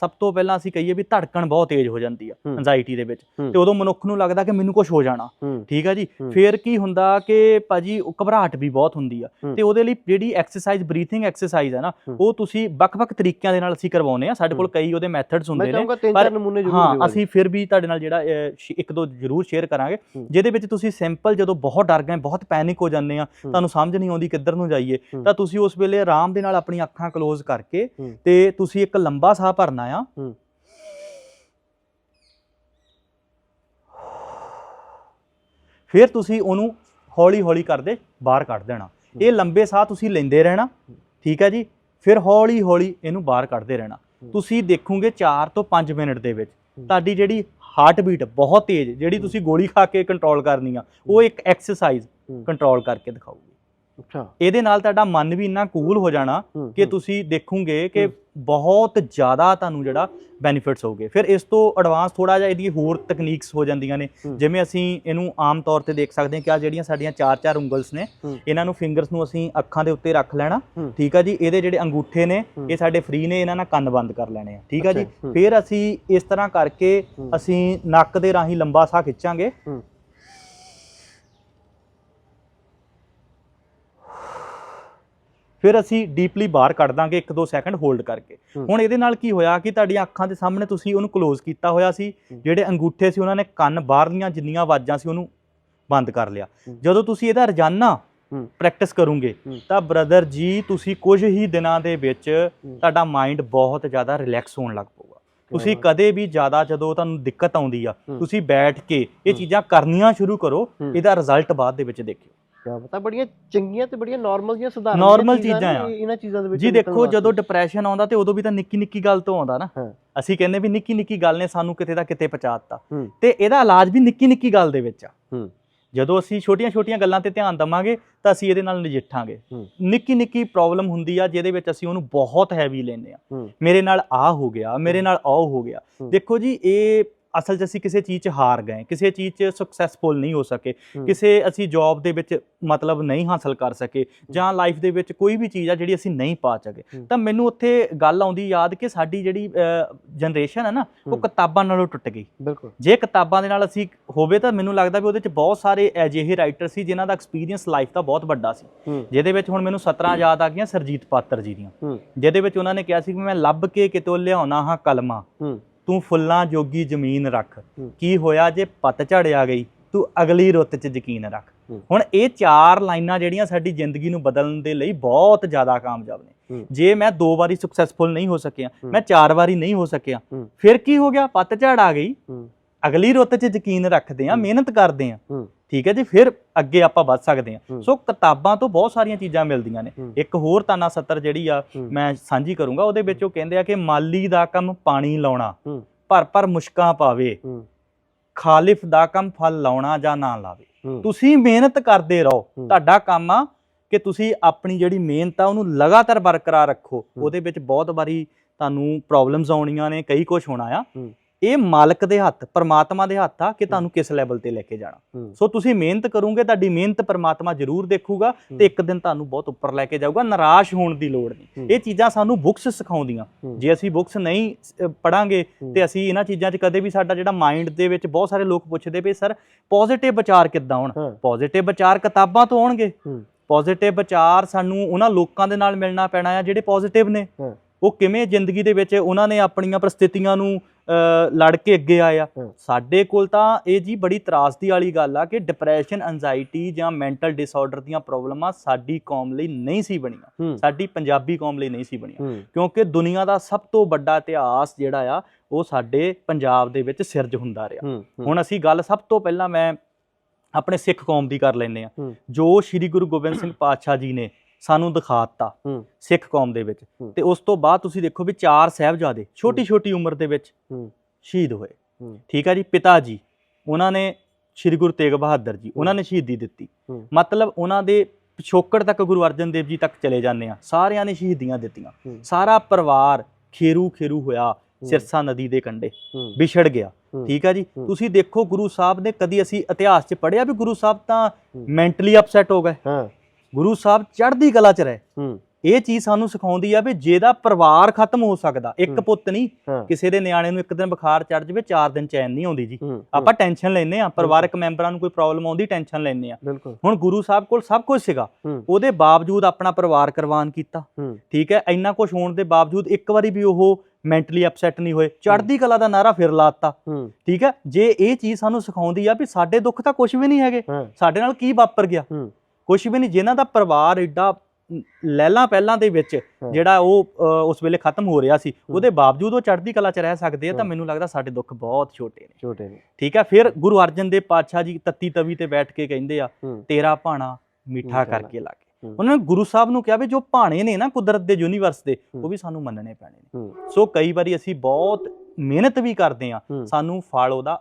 ਸਭ ਤੋਂ ਪਹਿਲਾਂ ਅਸੀਂ ਕਹੀਏ ਵੀ ਧੜਕਣ ਬਹੁਤ ਤੇਜ਼ ਹੋ ਜਾਂਦੀ ਆ ਹੂੰ। ਐਂਜ਼ਾਈਟੀ ਦੇ ਵਿੱਚ। ਤੇ ਉਦੋਂ ਮਨੁੱਖ ਨੂੰ ਲੱਗਦਾ ਕਿ ਮੈਨੂੰ ਕੁਝ ਹੋ ਜਾਣਾ ਠੀਕ ਆ ਜੀ। ਫਿਰ ਕੀ ਹੁੰਦਾ ਕਿ ਭਾਜੀ ਉਹ ਘਬਰਾਹਟ ਵੀ ਬਹੁਤ ਹੁੰਦੀ ਆ। ਤੇ ਉਹਦੇ ਲਈ ਜਿਹੜੀ ਐਕਸਰਸਾਈਜ਼ ਬਰੀਥਿੰਗ ਐਕਸਰਸਾਈਜ਼ ਹੈ ਨਾ। ਉਹ ਤੁਸੀਂ ਵੱਖ-ਵੱਖ ਤਰੀਕਿਆਂ ਦੇ ਨਾਲ ਅਸੀਂ ਕਰਵਾਉਨੇ ਆ ਸਾਡੇ ਕੋਲ। ਕਈ ਉਹਦੇ ਮੈਥਡਸ ਹੁੰਦੇ ਨੇ ਪਰ- ਹਾਂ ਅਸੀਂ ਫਿਰ ਵੀ ਤੁਹਾਡੇ ਨਾਲ ਜਿਹੜਾ ਇੱਕ ਦੋ ਜ਼ਰੂਰ ਸ਼ੇਅਰ ਕਰਾਂਗੇ। ਜਿਹਦੇ ਵਿੱਚ ਤੁਸੀਂ ਸਿੰਪਲ ਜਦੋਂ ਬਹੁਤ ਡਰ ਗਏ ਬਹੁਤ ਪੈਨਿਕ ਹੋ ਜਾਂਦੇ ਆ ਤੁਹਾਨੂੰ ਸਮਝ ਨਹੀਂ ਆਉਂਦੀ ਕਿੱਧਰ ਨੂੰ ਜਾਈਏ। ਤਾਂ ਤੁਸੀਂ ਉਸ ਵੇਲੇ ਆਰਾਮ ਦੇ ਨਾਲ ਆਪਣੀਆਂ ਅੱਖਾਂ ਕਲੋਜ਼ ਕਰਕੇ। ਤੇ ਤੁਸੀਂ ਇੱਕ ਲੰਬਾ ਸਾਹ ਭਰਨਾ ਆ ਫਿਰ ਤੁਸੀਂ ਉਹਨੂੰ ਹੌਲੀ-ਹੌਲੀ ਕਰਦੇ ਬਾਹਰ ਕੱਢ ਦੇਣਾ। ਇਹ ਲੰਬੇ ਸਾਹ ਤੁਸੀਂ ਲੈਂਦੇ ਰਹਿਣਾ, ਠੀਕ ਹੈ ਜੀ? ਫਿਰ ਹੌਲੀ-ਹੌਲੀ ਇਹਨੂੰ ਬਾਹਰ ਕੱਢਦੇ ਰਹਿਣਾ। ਤੁਸੀਂ ਦੇਖੋਗੇ 4 ਤੋਂ 5 ਮਿੰਟ ਦੇ ਵਿੱਚ ਤੁਹਾਡੀ ਜਿਹੜੀ ਹਾਰਟ ਬੀਟ ਬਹੁਤ ਤੇਜ਼, ਜਿਹੜੀ ਤੁਸੀਂ ਗੋਲੀ ਖਾ ਕੇ ਕੰਟਰੋਲ ਕਰਨੀ ਆ, ਉਹ ਇੱਕ ਐਕਸਰਸਾਈਜ਼ ਕੰਟਰੋਲ ਕਰਕੇ ਦਿਖਾਊਗੀ। ਅੱਛਾ ਇਹਦੇ ਨਾਲ ਤੁਹਾਡਾ ਮਨ ਵੀ ਇੰਨਾ ਕੂਲ ਹੋ ਜਾਣਾ ਕਿ। ਤੁਸੀਂ ਦੇਖੋਗੇ ਕਿ। ਬਹੁਤ ਜ਼ਿਆਦਾ ਤੁਹਾਨੂੰ ਜਿਹੜਾ ਬੈਨੀਫਿਟਸ ਹੋਗੇ ਫਿਰ ਇਸ ਤੋਂ ਐਡਵਾਂਸ ਥੋੜਾ ਜਿਹਾ ਇਹਦੀ ਹੋਰ ਤਕਨੀਕਸ ਹੋ ਜਾਂਦੀਆਂ ਨੇ। ਜਿਵੇਂ ਅਸੀਂ ਇਹਨੂੰ ਆਮ ਤੌਰ ਤੇ ਦੇਖ ਸਕਦੇ ਹਾਂ ਕਿ ਆ ਜਿਹੜੀਆਂ ਸਾਡੀਆਂ ਚਾਰ ਚਾਰ ਉਂਗਲਸ ਨੇ। ਇਹਨਾਂ ਨੂੰ ਫਿੰਗਰਸ ਨੂੰ ਅਸੀਂ ਅੱਖਾਂ ਦੇ ਉੱਤੇ ਰੱਖ ਲੈਣਾ। ਠੀਕ ਆ ਜੀ ਇਹਦੇ ਜਿਹੜੇ ਅੰਗੂਠੇ ਨੇ। ਇਹ ਸਾਡੇ ਫ੍ਰੀ ਨੇ ਇਹਨਾਂ ਨਾਲ ਕੰਨ ਬੰਦ ਕਰ ਲੈਣੇ ਆ ਠੀਕ ਆ ਜੀ। ਫਿਰ ਅਸੀਂ ਇਸ ਤਰ੍ਹਾਂ ਕਰਕੇ। ਅਸੀਂ ਨੱਕ ਦੇ ਰਾਹੀਂ ਲੰਬਾ ਸਾਹ ਖਿੱਚਾਂਗੇ ਫਿਰ ਅਸੀਂ ਡੀਪਲੀ ਬਾਹਰ ਕੱਢ ਦਾਂਗੇ 1-2 ਸੈਕਿੰਡ ਹੋਲਡ ਕਰਕੇ। ਹੁਣ ਇਹਦੇ ਨਾਲ ਕੀ ਹੋਇਆ ਕਿ ਤੁਹਾਡੀਆਂ ਅੱਖਾਂ ਦੇ ਸਾਹਮਣੇ ਤੁਸੀਂ ਉਹਨੂੰ ਕਲੋਜ਼ ਕੀਤਾ ਹੋਇਆ ਸੀ। ਜਿਹੜੇ ਅੰਗੂਠੇ ਸੀ ਉਹਨਾਂ ਨੇ ਕੰਨ ਬਾਹਰਲੀਆਂ ਜਿੰਨੀਆਂ ਆਵਾਜ਼ਾਂ ਸੀ ਉਹਨੂੰ ਬੰਦ ਕਰ ਲਿਆ। ਜਦੋਂ ਤੁਸੀਂ ਇਹਦਾ ਰੋਜ਼ਾਨਾ। ਪ੍ਰੈਕਟਿਸ ਕਰੋਗੇ। ਤਾਂ ਬ੍ਰਦਰ ਜੀ ਤੁਸੀਂ ਕੁਝ ਹੀ ਦਿਨਾਂ ਦੇ ਵਿੱਚ। ਤੁਹਾਡਾ ਮਾਈਂਡ ਬਹੁਤ ਜ਼ਿਆਦਾ ਰਿਲੈਕਸ ਹੋਣ ਲੱਗ ਪਊਗਾ ਤੁਸੀਂ। ਕਦੇ ਵੀ ਜ਼ਿਆਦਾ ਜਦੋਂ ਤੁਹਾਨੂੰ ਦਿੱਕਤ ਆਉਂਦੀ ਆ। ਤੁਸੀਂ ਬੈਠ ਕੇ ਇਹ। ਚੀਜ਼ਾਂ ਕਰਨੀਆਂ ਸ਼ੁਰੂ ਕਰੋ। ਇਹਦਾ ਰਿਜ਼ਲਟ ਬਾਅਦ ਦੇ ਵਿੱਚ ਦੇਖਿਓ ਕਿਆ ਪਤਾ ਬੜੀਆਂ ਚੰਗੀਆਂ ਤੇ ਬੜੀਆਂ ਨਾਰਮਲ ਜੀਆਂ ਸਧਾਰਨ Normal ਜਿਹੀਆਂ ਚੀਜ਼ਾਂ ਨੇ, ਆ। ਇਹਨਾਂ ਚੀਜ਼ਾਂ ਦੇ ਵਿੱਚ ਜੀ ਨਿਕਲਣ ਦੇਖੋ ਜਦੋਂ। ਡਿਪਰੈਸ਼ਨ ਆਉਂਦਾ ਤੇ ਉਦੋਂ ਵੀ ਤਾਂ ਨਿੱਕੀ ਨਿੱਕੀ ਗੱਲ ਤੋਂ ਆਉਂਦਾ ਨਾ ਹਾਂ। ਅਸੀਂ ਕਹਿੰਦੇ ਵੀ ਨਿੱਕੀ ਨਿੱਕੀ ਗੱਲ ਨੇ ਸਾਨੂੰ ਕਿਤੇ ਦਾ ਕਿਤੇ ਪਹੁੰਚਾਤਾ ਹੂੰ। ਤੇ ਇਹਦਾ ਇਲਾਜ ਵੀ ਨਿੱਕੀ ਨਿੱਕੀ ਗੱਲ ਦੇ ਵਿੱਚ ਆ ਹੂੰ। ਜਦੋਂ ਅਸੀਂ ਛੋਟੀਆਂ ਛੋਟੀਆਂ ਗੱਲਾਂ ਤੇ ਧਿਆਨ ਦਵਾਂਗੇ ਤਾਂ ਅਸੀਂ ਇਹਦੇ ਨਾਲ ਨਜਿੱਠਾਂਗੇ ਹੂੰ। ਨਿੱਕੀ ਨਿੱਕੀ ਪ੍ਰੋਬਲਮ ਹੁੰਦੀ ਆ ਜਿਹਦੇ ਵਿੱਚ ਅਸੀਂ ਉਹਨੂੰ ਬਹੁਤ ਹੈਵੀ ਲੈਂਦੇ ਆ ਹੂੰ। ਮੇਰੇ ਨਾਲ ਆ ਹੋ ਗਿਆ ਮੇਰੇ ਨਾਲ ਆਹ ਹੋ ਗਿਆ ਹੂੰ। ਦੇਖੋ ਜੀ ਇਹ ਅਸਲ 'ਚ ਅਸੀਂ ਕਿਸੇ ਚੀਜ਼ 'ਚ ਹਾਰ ਗਏ ਕਿਸੇ ਚੀਜ਼ 'ਚ ਸਕਸੈਸਫੁਲ ਨਹੀਂ ਹੋ ਸਕੇ। ਕਿਸੇ ਅਸੀਂ ਜੌਬ ਦੇ ਵਿੱਚ ਮਤਲਬ ਨਹੀਂ ਹਾਸਲ ਕਰ ਸਕੇ ਜਾਂ ਲਾਈਫ ਦੇ ਵਿੱਚ ਕੋਈ ਵੀ ਚੀਜ਼ ਆ ਜਿਹੜੀ ਅਸੀਂ ਨਹੀਂ ਪਾ ਸਕੇ। ਤਾਂ ਮੈਨੂੰ ਉੱਥੇ ਗੱਲ ਆਉਂਦੀ ਯਾਦ ਕਿ ਸਾਡੀ ਜਿਹੜੀ ਜਨਰੇਸ਼ਨ ਹੈ ਨਾ ਉਹ। ਕਿਤਾਬਾਂ ਨਾਲੋਂ ਟੁੱਟ ਗਈ। ਬਿਲਕੁਲ। ਜੇ ਕਿਤਾਬਾਂ ਦੇ ਨਾਲ ਅਸੀਂ ਹੋਵੇ ਤਾਂ ਮੈਨੂੰ ਲੱਗਦਾ ਵੀ ਉਹਦੇ 'ਚ ਬਹੁਤ ਸਾਰੇ ਅਜਿਹੇ ਰਾਈਟਰ ਸੀ ਜਿਨ੍ਹਾਂ ਦਾ ਐਕਸਪੀਰੀਅੰਸ ਲਾਈਫ ਦਾ ਬਹੁਤ ਵੱਡਾ ਸੀ। ਜਿਹਦੇ ਵਿੱਚ ਹੁਣ ਮੈਨੂੰ 17 ਯਾਦ ਆ ਗਈਆਂ ਸਰਜੀਤ ਪਾਤਰ ਜੀ ਦੀਆਂ। ਜਿਹਦੇ ਵਿੱਚ ਉਹਨਾਂ ਨੇ ਕਿਹਾ ਸੀ ਕਿ ਮੈਂ ਲੱਭ ਕੇ ਕਿਤੋਂ ਲਿਆਉਣਾ ਹਾਂ ਕਲਮਾ। ਤੂੰ ਫੁੱਲਾਂ ਜੋਗੀ ਜ਼ਮੀਨ ਰੱਖ। ਕੀ ਹੋਇਆ ਜੇ ਪਤਝੜ ਆ ਗਈ ਤੂੰ ਅਗਲੀ ਰੁੱਤ 'ਚ ਯਕੀਨ ਰੱਖ। ਹੁਣ ਇਹ ਚਾਰ ਲਾਈਨਾਂ ਜਿਹੜੀਆਂ ਸਾਡੀ ਜ਼ਿੰਦਗੀ ਨੂੰ ਬਦਲਣ ਦੇ ਲਈ ਬਹੁਤ ਜ਼ਿਆਦਾ ਕਾਮਯਾਬ ਨੇ। ਜੇ ਮੈਂ ਦੋ ਵਾਰੀ ਸਕਸੈਸਫੁਲ ਨਹੀਂ ਹੋ ਸਕਿਆ। ਮੈਂ ਚਾਰ ਵਾਰੀ ਨਹੀਂ ਹੋ ਸਕਿਆ। ਫਿਰ ਕੀ ਹੋ ਗਿਆ ਪਤਝੜ ਆ ਗਈ ਅਗਲੀ ਰੁੱਤ 'ਚ ਯਕੀਨ ਰੱਖਦੇ ਆ। ਮਿਹਨਤ ਕਰਦੇ ਆ ਠੀਕ ਹੈ ਜੀ ਫਿਰ ਅੱਗੇ ਆਪਾਂ ਵੱਧ ਸਕਦੇ ਹੂੰ। ਸੋ ਕਿਤਾਬਾਂ ਤੋਂ ਬਹੁਤ ਸਾਰੀਆਂ ਚੀਜ਼ਾਂ ਮਿਲਦੀਆਂ ਨੇ। ਇੱਕ ਹੋਰ ਤਾਨਾ ਸੱਤਰ ਜਿਹੜੀ ਆ। ਮੈਂ ਸਾਂਝੀ ਕਰੂੰਗਾ ਉਹਦੇ ਵਿੱਚ ਉਹ ਕਹਿੰਦੇ ਆ ਕਿ ਮਾਲੀ ਦਾ ਕੰਮ ਪਾਣੀ ਲਾਉਣਾ। ਭਰ ਭਰ ਮੁਸ਼ਕਾਂ ਪਾਵੇ ਖਾਲਿਫ ਦਾ ਕੰਮ ਫਲ ਲਾਉਣਾ ਜਾਂ ਨਾ ਲਾਵੇ ਤੁਸੀਂ ਮਿਹਨਤ ਕਰਦੇ ਰਹੋ। ਤੁਹਾਡਾ ਕੰਮ ਆ ਕਿ ਤੁਸੀਂ ਆਪਣੀ ਜਿਹੜੀ ਮਿਹਨਤ ਆ ਉਹਨੂੰ ਲਗਾਤਾਰ ਬਰਕਰਾਰ ਰੱਖੋ। ਉਹਦੇ ਵਿੱਚ ਬਹੁਤ ਵਾਰੀ ਤੁਹਾਨੂੰ ਪ੍ਰੋਬਲਮਸ ਆਉਣੀਆਂ ਨੇ ਕਈ ਕੁਝ ਹੋਣਾ ਆ। ਇਹ ਮਾਲਕ ਦੇ ਹੱਥ ਪਰਮਾਤਮਾ ਦੇ ਹੱਥ ਆ ਕਿ ਤੁਹਾਨੂੰ ਕਿਸ ਲੈਵਲ ਤੇ ਲੈ ਕੇ ਜਾਣਾ ਸੋ ਤੁਸੀਂ ਮਿਹਨਤ ਕਰੋਗੇ ਤੁਹਾਡੀ ਮਿਹਨਤ ਪਰਮਾਤਮਾ ਜ਼ਰੂਰ ਦੇਖੂਗਾ। ਤੇ ਇੱਕ ਦਿਨ ਤੁਹਾਨੂੰ ਬਹੁਤ ਉੱਪਰ ਲੈ ਕੇ ਜਾਊਗਾ ਨਿਰਾਸ਼ ਹੋਣ ਦੀ ਲੋੜ ਨਹੀਂ। ਇਹ ਚੀਜ਼ਾਂ ਸਾਨੂੰ ਬੁੱਕਸ ਸਿਖਾਉਂਦੀਆਂ। ਜੇ ਅਸੀਂ ਬੁੱਕਸ ਨਹੀਂ ਪੜਾਂਗੇ। ਤੇ ਅਸੀਂ ਇਹਨਾਂ ਚੀਜ਼ਾਂ 'ਚ ਕਦੇ ਵੀ ਸਾਡਾ ਜਿਹੜਾ ਮਾਈਂਡ ਦੇ ਵਿੱਚ ਬਹੁਤ ਸਾਰੇ ਲੋਕ ਪੁੱਛਦੇ ਪਏ ਸਰ ਪੋਜ਼ਿਟਿਵ ਵਿਚਾਰ ਕਿੱਦਾਂ ਹੋਣ ਪੋਜ਼ਿਟਿਵ ਵਿਚਾਰ ਕਿਤਾਬਾਂ ਤੋਂ ਆਉਣਗੇ ਪੋਜ਼ਿਟਿਵ ਵਿਚਾਰ ਸਾਨੂੰ ਉਹਨਾਂ ਲੋਕਾਂ ਦੇ ਨਾਲ ਮਿਲਣਾ ਪੈਣਾ ਆ ਜਿਹੜੇ ਪੋਜ਼ਿਟਿਵ ਨੇ। ਉਹ ਕਿਵੇਂ ਜ਼ਿੰਦਗੀ ਦੇ ਵਿੱਚ ਉਹਨਾਂ ਨੇ ਆਪਣੀਆਂ ਪ੍ਰਸਥਿਤੀਆਂ ਨੂੰ ਲੜ ਕੇ ਅੱਗੇ ਆਏ ਆ ਹਾਂ। ਸਾਡੇ ਕੋਲ ਤਾਂ ਇਹ ਜੀ ਬੜੀ ਤਰਾਸਦੀ ਵਾਲੀ ਗੱਲ ਆ ਕਿ ਡਿਪਰੈਸ਼ਨ ਐਂਜ਼ਾਈਟੀ ਜਾਂ ਮੈਂਟਲ ਡਿਸਆਰਡਰ ਦੀਆਂ ਪ੍ਰੋਬਲਮਾਂ ਸਾਡੀ ਕੌਮ ਲਈ ਨਹੀਂ ਸੀ ਬਣੀਆਂ। ਸਾਡੀ ਪੰਜਾਬੀ ਕੌਮ ਲਈ ਨਹੀਂ ਸੀ ਬਣੀਆਂ। ਕਿਉਂਕਿ ਦੁਨੀਆ ਦਾ ਸਭ ਤੋਂ ਵੱਡਾ ਇਤਿਹਾਸ ਜਿਹੜਾ ਆ ਉਹ ਸਾਡੇ ਪੰਜਾਬ ਦੇ ਵਿੱਚ ਸਿਰਜ ਹੁੰਦਾ ਰਿਹਾ। ਹੁਣ ਅਸੀਂ ਗੱਲ ਸਭ ਤੋਂ ਪਹਿਲਾਂ ਮੈਂ ਆਪਣੇ ਸਿੱਖ ਕੌਮ ਦੀ ਕਰ ਲੈਂਦੇ ਆ। ਜੋ ਸ੍ਰੀ ਗੁਰੂ ਗੋਬਿੰਦ ਸਿੰਘ ਪਾਤਸ਼ਾਹ ਜੀ ਨੇ ਸਾਨੂੰ ਦਿਖਾਤਾ ਹੂੰ। ਸਿੱਖ ਕੌਮ ਦੇ ਵਿੱਚ। ਤੇ ਉਸ ਤੋਂ ਬਾਅਦ ਤੁਸੀਂ ਦੇਖੋ ਵੀ ਚਾਰ ਸਾਹਿਬਜ਼ਾਦੇ ਛੋਟੀ ਛੋਟੀ ਉਮਰ ਦੇ ਵਿੱਚ ਸ਼ਹੀਦ ਹੋਏ। ਠੀਕ ਹੈ ਜੀ? ਪਿਤਾ ਜੀ ਉਹਨਾਂ ਨੇ ਸ੍ਰੀ ਗੁਰੂ ਤੇਗ ਬਹਾਦਰ ਜੀ ਉਹਨਾਂ ਨੇ ਸ਼ਹੀਦੀ ਦਿੱਤੀ। ਮਤਲਬ ਉਹਨਾਂ ਦੇ ਪਿਛੋਕੜ ਤੱਕ ਗੁਰੂ ਅਰਜਨ ਦੇਵ ਜੀ ਤੱਕ ਚਲੇ ਜਾਂਦੇ ਆ। ਸਾਰਿਆਂ ਨੇ ਸ਼ਹੀਦੀਆਂ ਦਿੱਤੀਆਂ। ਸਾਰਾ ਪਰਿਵਾਰ ਖੇਰੂ ਖੇਰੂ ਹੋਇਆ ਸਿਰਸਾ ਨਦੀ ਦੇ ਕੰਢੇ। ਵਿਛੜ ਗਿਆ। ਠੀਕ ਹੈ ਜੀ। ਤੁਸੀਂ ਦੇਖੋ ਗੁਰੂ ਸਾਹਿਬ ਨੇ ਕਦੀ ਅਸੀਂ ਇਤਿਹਾਸ 'ਚ ਪੜ੍ਹਿਆ ਵੀ ਗੁਰੂ ਸਾਹਿਬ ਤਾਂ। ਮੈਂਟਲੀ ਅਪਸੈਟ ਹੋ ਗਏ। ਹਾਂ। ਗੁਰੂ ਸਾਹਿਬ ਚੜ੍ਹਦੀ ਕਲਾ 'ਚ ਰਹੇ। ਹੂੰ। ਇਹ ਚੀਜ਼ ਸਾਨੂੰ ਸਿਖਾਉਂਦੀ ਆ ਵੀ ਜਿਹਦਾ ਪਰਿਵਾਰ ਖਤਮ ਹੋ ਸਕਦਾ ਇੱਕ। ਪੁੱਤ ਨਹੀਂ ਕਿਸੇ ਦੇ ਨਿਆਣੇ ਨੂੰ ਇੱਕ ਦਿਨ ਬੁਖਾਰ ਚੜ ਜਾਵੇ ਚਾਰ ਦਿਨ ਚੈਨ ਨਹੀਂ ਆਉਂਦੀ ਜੀ। ਆਪਾਂ ਟੈਨਸ਼ਨ ਲੈਨੇ ਆ ਪਰਿਵਾਰਕ ਮੈਂਬਰਾਂ ਨੂੰ ਕੋਈ ਪ੍ਰੋਬਲਮ ਆਉਂਦੀ ਟੈਨਸ਼ਨ ਲੈਨੇ ਆ ਹੁਣ ਗੁਰੂ ਸਾਹਿਬ ਕੋਲ ਸਭ ਕੁਝ ਸੀਗਾ। ਉਹਦੇ ਬਾਵਜੂਦ ਆਪਣਾ ਪਰਿਵਾਰ ਕੁਰਬਾਨ ਕੀਤਾ। ਠੀਕ ਹੈ ਇੰਨਾ ਕੁਝ ਹੋਣ ਦੇ ਬਾਵਜੂਦ ਇੱਕ ਵਾਰੀ ਵੀ ਉਹ ਮੈਂਟਲੀ ਅਪਸੈਟ ਨਹੀਂ ਹੋਏ। ਚੜ੍ਹਦੀ ਕਲਾ ਦਾ ਨਾਰਾ ਫਿਰ ਲਾਤਾ ਠੀਕ ਹੈ ਜੇ ਇਹ ਚੀਜ਼ ਸਾਨੂੰ ਸਿਖਾਉਂਦੀ ਆ ਵੀ ਸਾਡੇ ਦੁੱਖ ਤਾਂ ਕੁਝ ਵੀ ਨਹੀਂ ਹੈਗੇ। ਸਾਡੇ ਨਾਲ ਕੀ ਵਾਪਰ ਗਿਆ? ਕੁਝ ਵੀ ਨਹੀਂ ਜਿਨ੍ਹਾਂ ਦਾ ਪਰਿਵਾਰ ਐਡਾ ਲਹਿਲਾਂ ਪਹਿਲਾਂ ਦੇ ਵਿੱਚ। ਜਿਹੜਾ ਉਹ ਉਸ ਵੇਲੇ ਖਤਮ ਹੋ ਰਿਹਾ ਸੀ ਉਹਦੇ ਬਾਵਜੂਦ ਉਹ ਚੜ੍ਹਦੀ ਕਲਾ 'ਚ ਰਹਿ ਸਕਦੇ ਆ ਤਾਂ। ਮੈਨੂੰ ਲੱਗਦਾ ਸਾਡੇ ਦੁੱਖ ਬਹੁਤ ਛੋਟੇ ਨੇ। ਛੋਟੇ ਨੇ। ਠੀਕ ਹੈ ਫਿਰ ਗੁਰੂ ਅਰਜਨ ਦੇਵ ਪਾਤਸ਼ਾਹ ਜੀ ਤੱਤੀ ਤਵੀ ਤੇ ਬੈਠ ਕੇ ਕਹਿੰਦੇ ਆ ਤੇਰਾ ਭਾਣਾ ਮਿੱਠਾ ਕਰਕੇ ਲਾਗੇ। ਹੂੰ। ਉਹਨਾਂ ਨੇ ਗੁਰੂ ਸਾਹਿਬ ਨੂੰ ਕਿਹਾ ਵੀ ਜੋ ਭਾਣੇ ਨੇ ਨਾ ਕੁਦਰਤ ਦੇ ਯੂਨੀਵਰਸ ਦੇ। ਉਹ ਵੀ ਸਾਨੂੰ ਮੰਨਣੇ ਪੈਣੇ ਨੇ। ਸੋ ਕਈ ਵਾਰੀ ਅਸੀਂ ਬਹੁਤ ਮਿਹਨਤ ਵੀ ਕਰਦੇ ਆ ਸਾਨੂੰ ਫਲ ਉਹਦਾ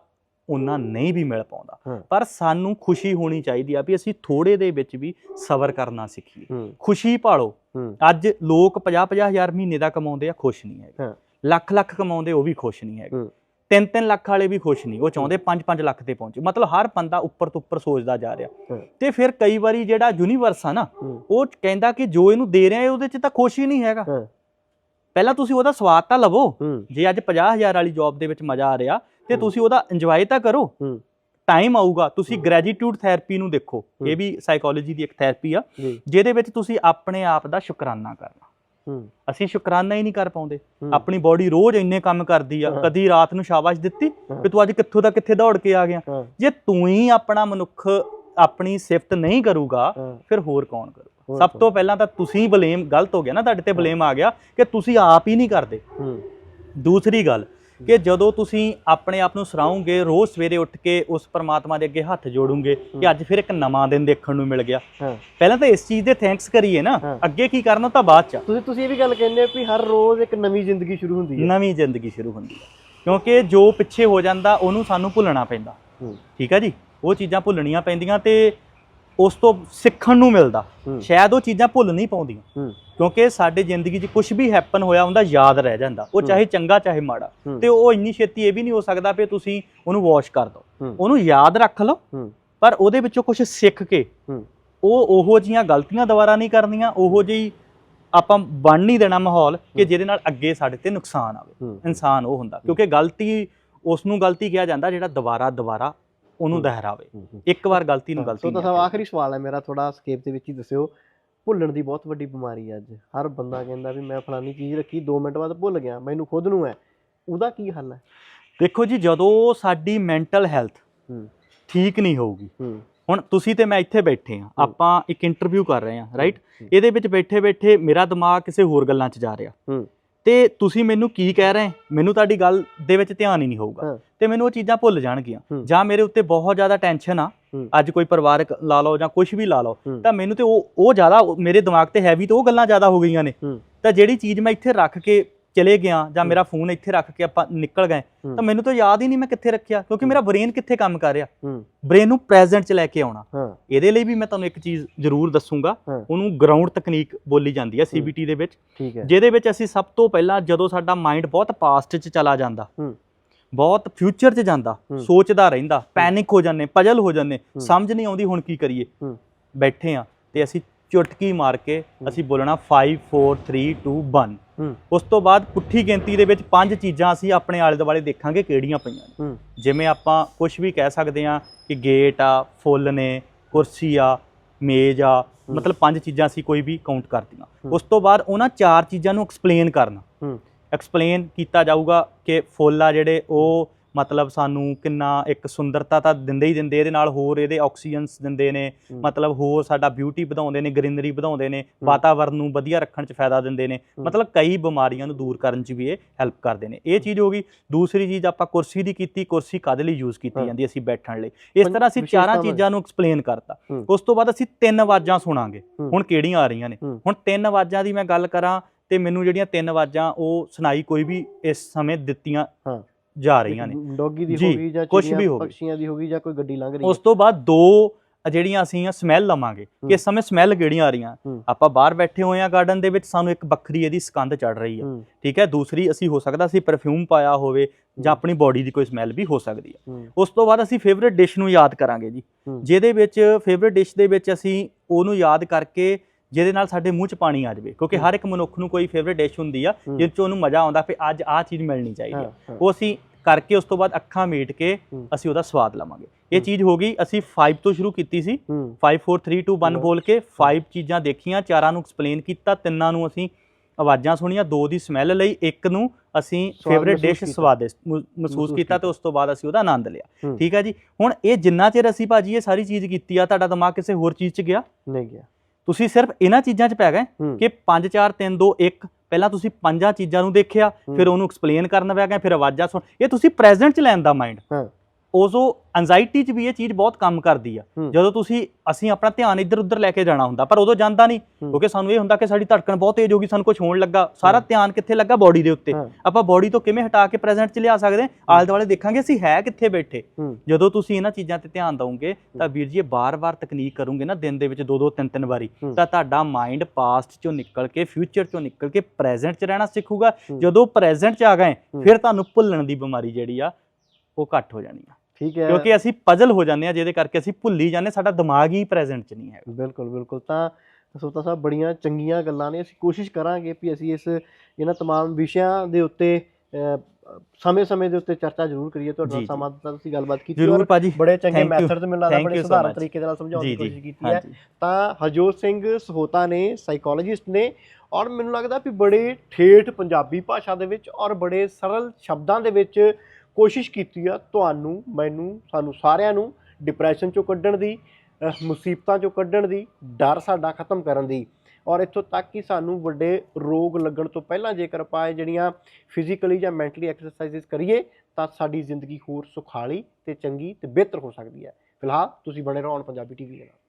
ਉਹਨਾਂ ਨਹੀਂ ਵੀ ਮਿਲ ਪਾਉਂਦਾ। ਪਰ ਸਾਨੂੰ ਖੁਸ਼ੀ ਹੋਣੀ ਚਾਹੀਦੀ ਆ ਵੀ ਅਸੀਂ ਥੋੜੇ ਦੇ ਵਿੱਚ ਵੀ ਸਬਰ ਕਰਨਾ ਸਿੱਖੀਏ। ਖੁਸ਼ੀ ਹੂੰ। ਅੱਜ ਲੋਕ 50-50 ਹਜ਼ਾਰ ਮਹੀਨੇ ਦਾ ਕਮਾਉਂਦੇ ਆ ਖੁਸ਼ ਨਹੀਂ ਹੈਗੇ। ਲੱਖ ਲੱਖ ਕਮਾਉਂਦੇ ਉਹ ਵੀ ਖੁਸ਼ ਨਹੀਂ ਹੈਗੇ। ਹੂੰ। 3-3 ਲੱਖ ਵਾਲੇ ਵੀ ਖੁਸ਼ ਨਹੀਂ ਉਹ ਚਾਹੁੰਦੇ 5-5 ਲੱਖ ਤੇ ਪਹੁੰਚੇ। ਮਤਲਬ ਹਰ ਬੰਦਾ ਉੱਪਰ ਤੋਂ ਉੱਪਰ ਸੋਚਦਾ ਜਾ ਰਿਹਾ। ਤੇ ਫਿਰ ਕਈ ਵਾਰੀ ਜਿਹੜਾ ਯੂਨੀਵਰਸ ਆ ਨਾ ਉਹ ਕਹਿੰਦਾ ਕਿ ਜੋ ਇਹਨੂੰ ਦੇ ਰਿਹਾ ਉਹਦੇ 'ਚ ਤਾਂ ਖੁਸ਼ ਹੀ ਨਹੀਂ ਹੈਗਾ। ਪਹਿਲਾਂ ਤੁਸੀਂ ਉਹਦਾ ਸਵਾਦ ਤਾਂ ਲਵੋ। ਜੇ ਅੱਜ 50000 ਵਾਲੀ ਜੌਬ ਦੇ ਵਿੱਚ ਮਜ਼ਾ ਆ ਰਿਹਾ ਤੇ। ਤੁਸੀਂ ਉਹਦਾ ਇੰਜੋਏ ਤਾਂ ਕਰੋ। ਟਾਈਮ ਆਊਗਾ। ਤੁਸੀਂ। ਗ੍ਰੈਜੀਟਿਊਡ ਥੈਰੇਪੀ ਨੂੰ ਦੇਖੋ। ਇਹ ਵੀ ਸਾਈਕੋਲੋਜੀ ਦੀ ਇੱਕ ਥੈਰੇਪੀ ਆ। ਜਿਹਦੇ ਵਿੱਚ ਤੁਸੀਂ ਆਪਣੇ ਆਪ ਦਾ ਸ਼ੁਕਰਾਨਾ ਕਰਨਾ। ਅਸੀਂ ਸ਼ੁਕਰਾਨਾ ਹੀ ਨਹੀਂ ਕਰ ਪਾਉਂਦੇ। ਆਪਣੀ ਬਾਡੀ ਰੋਜ਼ ਇੰਨੇ ਕੰਮ ਕਰਦੀ ਆ। ਕਦੀ ਰਾਤ ਨੂੰ ਸ਼ਾਬਾਸ਼ ਦਿੱਤੀ। ਕਿ ਤੂੰ ਅੱਜ ਕਿੱਥੋਂ ਦਾ ਕਿੱਥੇ ਦੌੜ ਕੇ ਆ ਗਿਆ। ਜੇ ਤੂੰ ਹੀ ਆਪਣਾ ਮਨੁੱਖ ਆਪਣੀ ਸਿਫਤ ਨਹੀਂ ਕਰੂਗਾ ਫਿਰ ਹੋਰ ਕੌਣ ਕਰੂਗਾ? ਸਭ? ਤੋਂ ਪਹਿਲਾਂ ਤਾਂ ਤੁਸੀਂ ਬਲੇਮ ਗਲਤ ਹੋ ਗਿਆ ਨਾ ਤੁਹਾਡੇ ਤੇ ਬਲੇਮ ਆ ਗਿਆ ਕਿ ਤੁਸੀਂ ਆਪ ਹੀ ਨਹੀਂ ਕਰਦੇ। ਦੂਸਰੀ ਗੱਲ ਕਿ ਜਦੋਂ ਤੁਸੀਂ ਆਪਣੇ ਆਪ ਨੂੰ ਸਰਾਉਂਗੇ ਰੋਜ਼ ਸਵੇਰੇ ਉੱਠ ਕੇ ਉਸ ਪਰਮਾਤਮਾ ਦੇ ਅੱਗੇ ਹੱਥ ਜੋੜੋਗੇ ਕਿ ਅੱਜ ਫਿਰ ਇੱਕ ਨਵਾਂ ਦਿਨ ਦੇਖਣ ਨੂੰ ਮਿਲ ਗਿਆ। ਪਹਿਲਾਂ ਤਾਂ ਇਸ ਚੀਜ਼ ਦੇ ਥੈਂਕਸ ਕਰੀਏ ਨਾ। ਅੱਗੇ ਕੀ ਕਰਨਾ ਤਾਂ ਬਾਅਦ ਚ ਤੁਸੀਂ ਤੁਸੀਂ ਇਹ ਵੀ ਗੱਲ ਕਹਿੰਦੇ ਹੋ ਵੀ ਹਰ ਰੋਜ਼ ਇੱਕ ਨਵੀਂ ਜ਼ਿੰਦਗੀ ਸ਼ੁਰੂ ਹੁੰਦੀ ਹੈ। ਨਵੀਂ ਜ਼ਿੰਦਗੀ ਸ਼ੁਰੂ ਹੁੰਦੀ ਹੈ। ਕਿਉਂਕਿ ਜੋ ਪਿੱਛੇ ਹੋ ਜਾਂਦਾ ਉਹਨੂੰ ਸਾਨੂੰ ਭੁੱਲਣਾ ਪੈਂਦਾ। ਠੀਕ ਹੈ ਜੀ? ਉਹ ਚੀਜ਼ਾਂ ਭੁੱਲਣੀਆਂ ਪੈਂਦੀਆਂ ਤੇ ਉਸ ਤੋਂ ਸਿੱਖਣ ਨੂੰ ਮਿਲਦਾ। ਸ਼ਾਇਦ ਉਹ ਚੀਜ਼ਾਂ ਭੁੱਲ ਨਹੀਂ ਪਾਉਂਦੀਆਂ। ਕਿਉਂਕਿ ਸਾਡੇ ਜ਼ਿੰਦਗੀ 'ਚ ਕੁਝ ਵੀ ਹੈਪਨ ਹੋਇਆ ਹੁੰਦਾ ਯਾਦ ਰਹਿ ਜਾਂਦਾ। ਉਹ। ਚਾਹੇ ਚੰਗਾ ਚਾਹੇ ਮਾੜਾ। ਤੇ ਉਹ ਇੰਨੀ ਛੇਤੀ ਇਹ ਵੀ ਨਹੀਂ ਹੋ ਸਕਦਾ ਵੀ ਤੁਸੀਂ ਉਹਨੂੰ ਵਾਸ਼ ਕਰ ਦਿਓ। ਉਹਨੂੰ ਯਾਦ ਰੱਖ ਲਓ। ਪਰ ਉਹਦੇ ਵਿੱਚੋਂ ਕੁਝ ਸਿੱਖ ਕੇ ਉਹ ਉਹੋ ਜੀਆਂ ਗਲਤੀਆਂ ਦੁਬਾਰਾ ਨਹੀਂ ਕਰਨੀਆਂ ਉਹੋ ਜਿਹੀ ਆਪਾਂ ਬਣ ਨਹੀਂ ਦੇਣਾ ਮਾਹੌਲ ਕਿ। ਜਿਹਦੇ ਨਾਲ ਅੱਗੇ ਸਾਡੇ ਤੇ ਨੁਕਸਾਨ ਆਵੇ। ਇਨਸਾਨ ਉਹ ਹੁੰਦਾ। ਕਿਉਂਕਿ ਗਲਤੀ ਉਸ ਨੂੰ ਗਲਤੀ ਕਿਹਾ ਜਾਂਦਾ ਜਿਹੜਾ ਦੁਬਾਰਾ ਦੁਬਾਰਾ ਉਹਨੂੰ। ਦੁਹਰਾਵੇ। ਇੱਕ ਵਾਰ ਗਲਤੀ ਨੂੰ ਗਲਤੀ ਸੋ ਤਾਂ ਨਹੀਂ ਸਭ ਆਖਰੀ ਸਵਾਲ ਹੈ ਮੇਰਾ ਥੋੜਾ ਸਕੇਪ ਦੇ ਵਿੱਚ ਹੀ ਦੱਸਿਓ। ਭੁੱਲਣ ਦੀ ਬਹੁਤ ਵੱਡੀ ਬਿਮਾਰੀ ਹੈ ਅੱਜ। ਹਰ ਬੰਦਾ ਕਹਿੰਦਾ ਵੀ ਮੈਂ ਫਲਾਨੀ ਚੀਜ਼ ਰੱਖੀ 2 ਮਿੰਟ ਬਾਅਦ ਭੁੱਲ ਗਿਆ ਮੈਨੂੰ ਖੁਦ ਨੂੰ ਹੈ। ਉਹਦਾ ਕੀ ਹੱਲ ਹੈ? ਦੇਖੋ ਜੀ ਜਦੋਂ ਸਾਡੀ ਮੈਂਟਲ ਹੈਲਥ ਠੀਕ ਨਹੀਂ ਹੋਊਗੀ ਹੁਣ ਤੁਸੀਂ ਤੇ ਮੈਂ ਇੱਥੇ ਬੈਠੇ ਆ ਆਪਾਂ ਇੱਕ ਇੰਟਰਵਿਊ ਕਰ ਰਹੇ ਆ ਰਾਈਟ। ਇਹਦੇ ਵਿੱਚ ਬੈਠੇ ਬੈਠੇ ਮੇਰਾ ਦਿਮਾਗ ਕਿਸੇ ਹੋਰ ਗੱਲਾਂ 'ਚ ਜਾ ਰਿਹਾ। ਤੇ ਤੁਸੀਂ ਮੈਨੂੰ ਕੀ ਕਹਿ ਰਹੇ ਮੈਨੂੰ ਤੁਹਾਡੀ ਗੱਲ ਦੇ ਵਿੱਚ ਧਿਆਨ ਹੀ ਨਹੀਂ ਹੋਊਗਾ। ਤੇ ਮੈਨੂੰ ਉਹ ਚੀਜ਼ਾਂ ਭੁੱਲ ਜਾਣਗੀਆਂ। ਜਾਂ ਮੇਰੇ ਉੱਤੇ ਬਹੁਤ ਜ਼ਿਆਦਾ ਟੈਨਸ਼ਨ ਆ। ਅੱਜ ਕੋਈ ਪਰਿਵਾਰਕ ਲਾ ਲਓ ਜਾਂ ਕੁਝ ਵੀ ਲਾ ਲਓ। ਤਾਂ ਮੈਨੂੰ ਤੇ ਉਹ ਉਹ ਜ਼ਿਆਦਾ ਮੇਰੇ ਦਿਮਾਗ ਤੇ ਹੈਵੀ ਤੇ ਉਹ ਗੱਲਾਂ ਜ਼ਿਆਦਾ ਹੋ ਗਈਆਂ ਨੇ। ਤਾਂ ਜਿਹੜੀ ਚੀਜ਼ ਮੈਂ ਇੱਥੇ ਰੱਖ ਕੇ ਚਲੇ ਗਿਆ ਜਾਂ। ਮੇਰਾ ਫੋਨ ਇੱਥੇ ਰੱਖ ਕੇ ਆਪਾਂ ਨਿਕਲ ਗਏ। ਤਾਂ ਮੈਨੂੰ ਤਾਂ ਯਾਦ ਹੀ ਨਹੀਂ ਮੈਂ ਕਿੱਥੇ ਰੱਖਿਆ ਕਿਉਂਕਿ ਮੇਰਾ ਬ੍ਰੇਨ ਕਿੱਥੇ ਕੰਮ ਕਰ ਰਿਹਾ ਬ੍ਰੇਨ ਨੂੰ ਪ੍ਰੈਜ਼ੈਂਟ 'ਚ ਲੈ ਕੇ ਆਉਣਾ ਇਹਦੇ ਲਈ ਵੀ ਮੈਂ ਤੁਹਾਨੂੰ ਇੱਕ ਚੀਜ਼ ਜ਼ਰੂਰ ਦੱਸੂਗਾ। ਉਹਨੂੰ ਗਰਾਊਂਡ ਤਕਨੀਕ ਬੋਲੀ ਜਾਂਦੀ ਹੈ ਸੀਬੀਟੀ ਦੇ ਵਿੱਚ ਜਿਹਦੇ ਵਿੱਚ ਅਸੀਂ ਸਭ ਤੋਂ ਪਹਿਲਾਂ ਜਦੋਂ ਸਾਡਾ ਮਾਈਂਡ ਬਹੁਤ ਪਾਸਟ 'ਚ ਚਲਾ ਜਾਂਦਾ। ਬਹੁਤ ਫਿਊਚਰ 'ਚ ਜਾਂਦਾ। ਸੋਚਦਾ ਰਹਿੰਦਾ ਪੈਨਿਕ ਹੋ ਜਾਂਦੇ ਪਜਲ ਹੋ ਜਾਂਦੇ। ਸਮਝ ਨਹੀਂ ਆਉਂਦੀ ਹੁਣ ਕੀ ਕਰੀਏ। ਬੈਠੇ ਆ ਤੇ ਅਸੀਂ ਚੁਟਕੀ ਮਾਰ ਕੇ। ਅਸੀਂ ਬੋਲਣਾ 5 4 3 2 1 ਹੂੰ ਉਸ ਤੋਂ ਬਾਅਦ ਪੁੱਠੀ ਗਿਣਤੀ ਦੇ ਵਿੱਚ ਪੰਜ ਚੀਜ਼ਾਂ ਅਸੀਂ ਆਪਣੇ ਆਲੇ ਦੁਆਲੇ ਦੇਖਾਂਗੇ ਕਿਹੜੀਆਂ ਪਈਆਂ ਨੇ। ਜਿਵੇਂ ਆਪਾਂ ਕੁਝ ਵੀ ਕਹਿ ਸਕਦੇ ਆ ਕਿ ਗੇਟ ਆ ਫੁੱਲ ਨੇ ਕੁਰਸੀ ਆ ਮੇਜ਼ ਆ। ਮਤਲਬ ਪੰਜ ਚੀਜ਼ਾਂ ਅਸੀਂ ਕੋਈ ਵੀ ਕਾਊਂਟ ਕਰਦੀਆਂ। ਉਸ ਤੋਂ ਬਾਅਦ ਉਹਨਾਂ ਚਾਰ ਚੀਜ਼ਾਂ ਨੂੰ ਐਕਸਪਲੇਨ ਕਰਨਾ। ਐਕਸਪਲੇਨ ਕੀਤਾ ਜਾਊਗਾ ਕਿ ਫੁੱਲ ਆ ਜਿਹੜੇ ਉਹ ਮਤਲਬ ਸਾਨੂੰ ਕਿੰਨਾ ਇੱਕ ਸੁੰਦਰਤਾ ਤਾਂ ਦਿੰਦੇ ਹੀ ਦਿੰਦੇ ਇਹਦੇ ਨਾਲ ਹੋਰ ਇਹਦੇ ਆਕਸੀਜਨਸ ਦਿੰਦੇ ਨੇ। ਮਤਲਬ ਹੋਰ ਸਾਡਾ ਬਿਊਟੀ ਵਧਾਉਂਦੇ ਨੇ ਗ੍ਰੀਨਰੀ ਵਧਾਉਂਦੇ ਨੇ ਵਾਤਾਵਰਨ ਨੂੰ ਵਧੀਆ ਰੱਖਣ 'ਚ ਫਾਇਦਾ ਦਿੰਦੇ ਨੇ। ਮਤਲਬ ਕਈ ਬਿਮਾਰੀਆਂ ਨੂੰ ਦੂਰ ਕਰਨ 'ਚ ਵੀ ਇਹ ਹੈਲਪ ਕਰਦੇ ਨੇ ਇਹ ਚੀਜ਼ ਹੋ ਗਈ ਦੂਸਰੀ ਚੀਜ਼ ਆਪਾਂ ਕੁਰਸੀ ਦੀ ਕੀਤੀ ਕੁਰਸੀ ਕਾਦੇ ਲਈ ਯੂਜ਼ ਕੀਤੀ। ਜਾਂਦੀ ਅਸੀਂ ਬੈਠਣ ਲਈ ਇਸ ਤਰ੍ਹਾਂ ਅਸੀਂ ਚਾਰਾਂ। ਚੀਜ਼ਾਂ ਨੂੰ ਐਕਸਪਲੇਨ ਕਰਤਾ। ਉਸ ਤੋਂ ਬਾਅਦ ਅਸੀਂ ਤਿੰਨ ਆਵਾਜ਼ਾਂ ਸੁਣਾਂਗੇ। ਹੁਣ ਕਿਹੜੀਆਂ ਆ ਰਹੀਆਂ ਨੇ। ਹੁਣ ਤਿੰਨ ਆਵਾਜ਼ਾਂ ਦੀ ਮੈਂ ਗੱਲ ਕਰਾਂ ਤੇ ਮੈਨੂੰ ਜਿਹੜੀਆਂ ਤਿੰਨ ਆਵਾਜ਼ਾਂ ਉਹ ਸੁਣਾਈ ਕੋਈ ਵੀ ਇਸ ਸਮੇਂ ਦਿੱਤੀਆਂ। ਜਾ ਰਹੀਆਂ ਨੇ। ਡੌਗੀ ਦੀ ਹੋ ਗਈ ਜਾਂ ਚਿੜੀਆਂ ਵੀ ਹੋ। ਪਕਸ਼ੀਆਂ ਦੀ ਹੋ ਗਈ ਜਾਂ ਕੋਈ ਗੱਡੀ ਲੰਘ ਰਹੀ ਉਸ ਤੋਂ ਬਾਅਦ ਦੋ ਜਿਹੜੀਆਂ ਅਸੀਂ ਸਮੈਲ ਲਵਾਂਗੇ ਕਿ ਇਸ ਸਮੇਂ ਸਮੈਲ ਕਿਹੜੀਆਂ ਆ ਰਹੀਆਂ। ਆਪਾਂ ਬਾਹਰ ਬੈਠੇ ਹੋਏ ਆ ਗਾਰਡਨ ਦੇ ਵਿੱਚ ਸਾਨੂੰ ਇੱਕ ਵੱਖਰੀ ਇਹਦੀ ਸਕੰਦ ਚੜ ਰਹੀ ਹੈ। ਠੀਕ ਹੈ? ਦੂਸਰੀ ਅਸੀਂ ਹੋ ਸਕਦਾ ਅਸੀਂ ਪਰਫਿਊਮ ਪਾਇਆ ਹੋਵੇ ਜਾਂ ਆਪਣੀ ਬਾਡੀ ਦੀ ਕੋਈ ਸਮੈਲ ਵੀ ਹੋ ਸਕਦੀ ਹੈ। ਉਸ ਤੋਂ ਬਾਅਦ ਅਸੀਂ ਫੇਵਰਿਟ ਡਿਸ਼ ਨੂੰ ਯਾਦ ਕਰਾਂਗੇ ਜੀ। ਜਿਹਦੇ ਵਿੱਚ ਫੇਵਰਿਟ ਡਿਸ਼ ਦੇ ਵਿੱਚ ਅਸੀਂ ਉਹਨੂੰ ਯਾਦ ਕਰਕੇ ਜਿਹਦੇ ਨਾਲ ਸਾਡੇ ਮੂੰਹ 'ਚ ਪਾਣੀ ਆ ਜਾਵੇ ਕਿਉਂਕਿ। ਹਰ ਇੱਕ ਮਨੁੱਖ ਨੂੰ ਕੋਈ ਫੇਵਰਿਟ ਡਿਸ਼ ਹੁੰਦੀ ਆ। ਜਿਸ 'ਚ ਉਹਨੂੰ ਮਜ਼ਾ ਆਉਂਦਾ ਵੀ ਅੱਜ ਆਹ ਚੀਜ਼ ਮਿਲਣੀ ਚਾਹੀਦੀ ਆ ਉਹ ਅਸੀਂ ਕਰਕੇ ਉਸ ਤੋਂ ਬਾਅਦ ਅੱਖਾਂ ਮੀਟ ਕੇ। ਅਸੀਂ ਉਹਦਾ ਸਵਾਦ ਲਵਾਂਗੇ ਇਹ। ਚੀਜ਼ ਹੋ ਗਈ ਅਸੀਂ 5 ਤੋਂ ਸ਼ੁਰੂ ਕੀਤੀ ਸੀ ਹੂੰ 5 4 3 2 1 ਹੂੰ। ਬੋਲ ਕੇ 5 ਚੀਜ਼ਾਂ ਦੇਖੀਆਂ ਚਾਰਾਂ ਨੂੰ ਐਕਸਪਲੇਨ ਕੀਤਾ ਤਿੰਨਾਂ ਨੂੰ ਅਸੀਂ ਆਵਾਜ਼ਾਂ ਸੁਣੀਆਂ ਦੋ ਦੀ ਸਮੈਲ ਲਈ ਇੱਕ ਨੂੰ ਅਸੀਂ ਫੇਵਰਿਟ ਡਿਸ਼। ਸਵਾਦਿਸ਼ਟ ਮਹਿਸੂਸ ਕੀਤਾ ਤੇ। ਉਸ ਤੋਂ ਬਾਅਦ ਅਸੀਂ ਉਹਦਾ ਆਨੰਦ ਲਿਆ। ਠੀਕ ਹੈ ਜੀ ਹੁਣ ਇਹ ਜਿੰਨਾ ਚਿਰ ਅਸੀਂ ਭਾਜੀ ਇਹ ਸਾਰੀ ਚੀਜ਼ ਕੀਤੀ ਆ ਤੁਹਾਡਾ ਦਿਮਾਗ ਕਿਸੇ ਹੋਰ ਚੀਜ਼ 'ਚ ਗਿਆ ਨਹੀਂ ਗਿਆ ਤੁਸੀਂ ਸਿਰਫ ਇਹਨਾਂ ਚੀਜ਼ਾਂ 'ਚ ਪੈ ਗਏ ਕਿ 5 4 3 2 1 ਪਹਿਲਾਂ ਤੁਸੀਂ ਪੰਜਾਂ ਚੀਜ਼ਾਂ ਨੂੰ ਦੇਖਿਆ। ਫਿਰ ਉਹਨੂੰ ਐਕਸਪਲੇਨ ਕਰਨ ਪੈ ਗਏ ਫਿਰ ਆਵਾਜ਼ਾਂ ਸੁਣ। ਇਹ ਤੁਸੀਂ ਪ੍ਰੈਜ਼ੈਂਟ 'ਚ ਲੈਣ ਦਾ ਮਾਈਂਡ ਹਾਂ। ਉਸੋ ਐਂਜ਼ਾਈਟੀ 'ਚ ਵੀ ਇਹ ਚੀਜ਼ ਬਹੁਤ ਕੰਮ ਕਰਦੀ ਆ। ਜਦੋਂ ਤੁਸੀਂ ਅਸੀਂ ਆਪਣਾ ਧਿਆਨ ਇੱਧਰ ਉੱਧਰ ਲੈ ਕੇ ਜਾਣਾ ਹੁੰਦਾ ਪਰ ਉਦੋਂ ਜਾਂਦਾ ਨਹੀਂ। ਕਿਉਂਕਿ ਸਾਨੂੰ ਇਹ ਹੁੰਦਾ ਕਿ ਸਾਡੀ ਧੜਕਣ ਬਹੁਤ ਤੇਜ਼ ਹੋ ਗਈ ਸਾਨੂੰ ਕੁਝ ਹੋਣ ਲੱਗਾ ਸਾਰਾ। ਧਿਆਨ ਕਿੱਥੇ ਲੱਗਾ ਬਾਡੀ ਦੇ ਉੱਤੇ ਆਪਾਂ ਬਾਡੀ ਤੋਂ ਕਿਵੇਂ ਹਟਾ ਕੇ ਪ੍ਰੈਜ਼ੈਂਟ 'ਚ ਲਿਆ ਸਕਦੇ? ਆਲੇ ਦੁਆਲੇ ਦੇਖਾਂਗੇ ਅਸੀਂ ਹੈ ਕਿੱਥੇ ਬੈਠੇ ਜਦੋਂ ਤੁਸੀਂ ਇਹਨਾਂ ਚੀਜ਼ਾਂ ਤੇ ਧਿਆਨ ਦਿਓਗੇ ਤਾਂ ਵੀਰ ਜੀ ਇਹ ਬਾਰ-ਬਾਰ ਤਕਨੀਕ ਕਰੋਗੇ ਨਾ ਦਿਨ ਦੇ ਵਿੱਚ ਦੋ ਦੋ ਤਿੰਨ ਤਿੰਨ ਵਾਰੀ। ਤਾਂ ਤੁਹਾਡਾ ਮਾਈਂਡ ਪਾਸਟ ਚੋਂ ਨਿਕਲ ਕੇ ਫਿਊਚਰ ਚੋਂ ਨਿਕਲ ਕੇ ਪ੍ਰੈਜ਼ੈਂਟ 'ਚ ਰਹਿਣਾ ਸਿੱਖੂਗਾ। ਜਦੋਂ ਪ੍ਰੈਜ਼ੈਂਟ 'ਚ ਆ ਗਏ। ਫਿਰ ਤੁਹਾਨੂੰ ਭੁੱਲਣ ਦੀ ਬਿਮਾਰੀ ਜਿਹੜੀ ਆ ਉਹ ਘੱਟ ਹੋ ਜਾਣੀ ਆ ਠੀਕ ਹੈ ਕਿਉਂਕਿ ਅਸੀਂ ਪਜ਼ਲ ਹੋ ਜਾਂਦੇ ਆ ਜਿਹਦੇ ਕਰਕੇ ਅਸੀਂ ਭੁੱਲੀ ਜਾਂਦੇ ਸਾਡਾ ਦਿਮਾਗ ਹੀ ਪ੍ਰੈਜ਼ੈਂਟ 'ਚ ਨਹੀਂ ਹੈਗਾ ਬਿਲਕੁਲ ਬਿਲਕੁਲ ਤਾਂ ਸੋਤਾ ਸਾਹਿਬ ਬੜੀਆਂ ਚੰਗੀਆਂ ਗੱਲਾਂ ਨੇ ਅਸੀਂ ਕੋਸ਼ਿਸ਼ ਕਰਾਂਗੇ ਵੀ ਅਸੀਂ ਇਸ ਇਹਨਾਂ तमाम ਵਿਸ਼ਿਆਂ ਦੇ ਉੱਤੇ ਸਮੇਂ-ਸਮੇਂ ਦੇ ਉੱਤੇ ਚਰਚਾ ਜ਼ਰੂਰ ਕਰੀਏ ਤੁਹਾਡੇ ਜੀ, ਨਾਲ ਜੀ। ਸਮਾਂ ਦਿੱਤਾ ਤੁਸੀਂ ਗੱਲਬਾਤ ਕੀਤੀ ਜ਼ਰੂਰ ਔਰ ਭਾਜੀ ਬੜੇ ਚੰਗੇ Thank you. ਮੈਥਡ ਤੇ ਮੈਨੂੰ ਲੱਗਦਾ Thank ਬੜੇ you so ਸੁਧਾਰਨ much. ਤਰੀਕੇ ਦੇ ਨਾਲ ਸਮਝਾਉਣ ਦੀ ਜੀ ਕੋਸ਼ਿਸ਼ ਜੀ ਕੀਤੀ ਹੈ ਹਾਂਜੀ ਤਾਂ ਹਰਜੋਤ ਸਿੰਘ ਸਹੋਤਾ ਨੇ ਸਾਈਕੋਲੋਜਿਸਟ ਨੇ ਔਰ ਮੈਨੂੰ ਲੱਗਦਾ ਵੀ ਬੜੇ ਠੇਠ ਪੰਜਾਬੀ ਭਾਸ਼ਾ ਦੇ ਵਿੱਚ ਔਰ ਬੜੇ ਸਰਲ ਸ਼ਬਦਾਂ ਦੇ ਵਿੱਚ ਕੋਸ਼ਿਸ਼ ਕੀਤੀ ਆ ਤੁਹਾਨੂੰ, ਮੈਨੂੰ, ਸਾਨੂੰ ਸਾਰਿਆਂ ਨੂੰ ਡਿਪਰੈਸ਼ਨ ਚੋਂ ਕੱਢਣ ਦੀ ਮੁਸੀਬਤਾਂ ਚੋਂ ਕੱਢਣ ਦੀ, ਡਰ ਸਾਡਾ ਖਤਮ ਕਰਨ ਦੀ। ਔਰ ਇੱਥੋਂ ਤੱਕ ਕਿ ਸਾਨੂੰ ਵੱਡੇ ਰੋਗ ਲੱਗਣ ਤੋਂ ਪਹਿਲਾਂ ਜੇਕਰ ਆਪਾਂ ਇਹ ਜਿਹੜੀਆਂ ਫਿਜ਼ੀਕਲੀ ਜਾਂ ਮੈਂਟਲੀ ਐਕਸਰਸਾਈਜ਼ ਕਰੀਏ, ਤਾਂ ਸਾਡੀ ਜ਼ਿੰਦਗੀ ਹੋਰ ਸੁਖਾਲੀ ਤੇ ਚੰਗੀ ਤੇ ਬਿਹਤਰ ਹੋ ਸਕਦੀ ਹੈ। ਫਿਲਹਾਲ ਤੁਸੀਂ ਬਣੇ ਰਹੋ ਔਨ ਪੰਜਾਬੀ ਟੀਵੀ ਦੇ ਨਾਲ।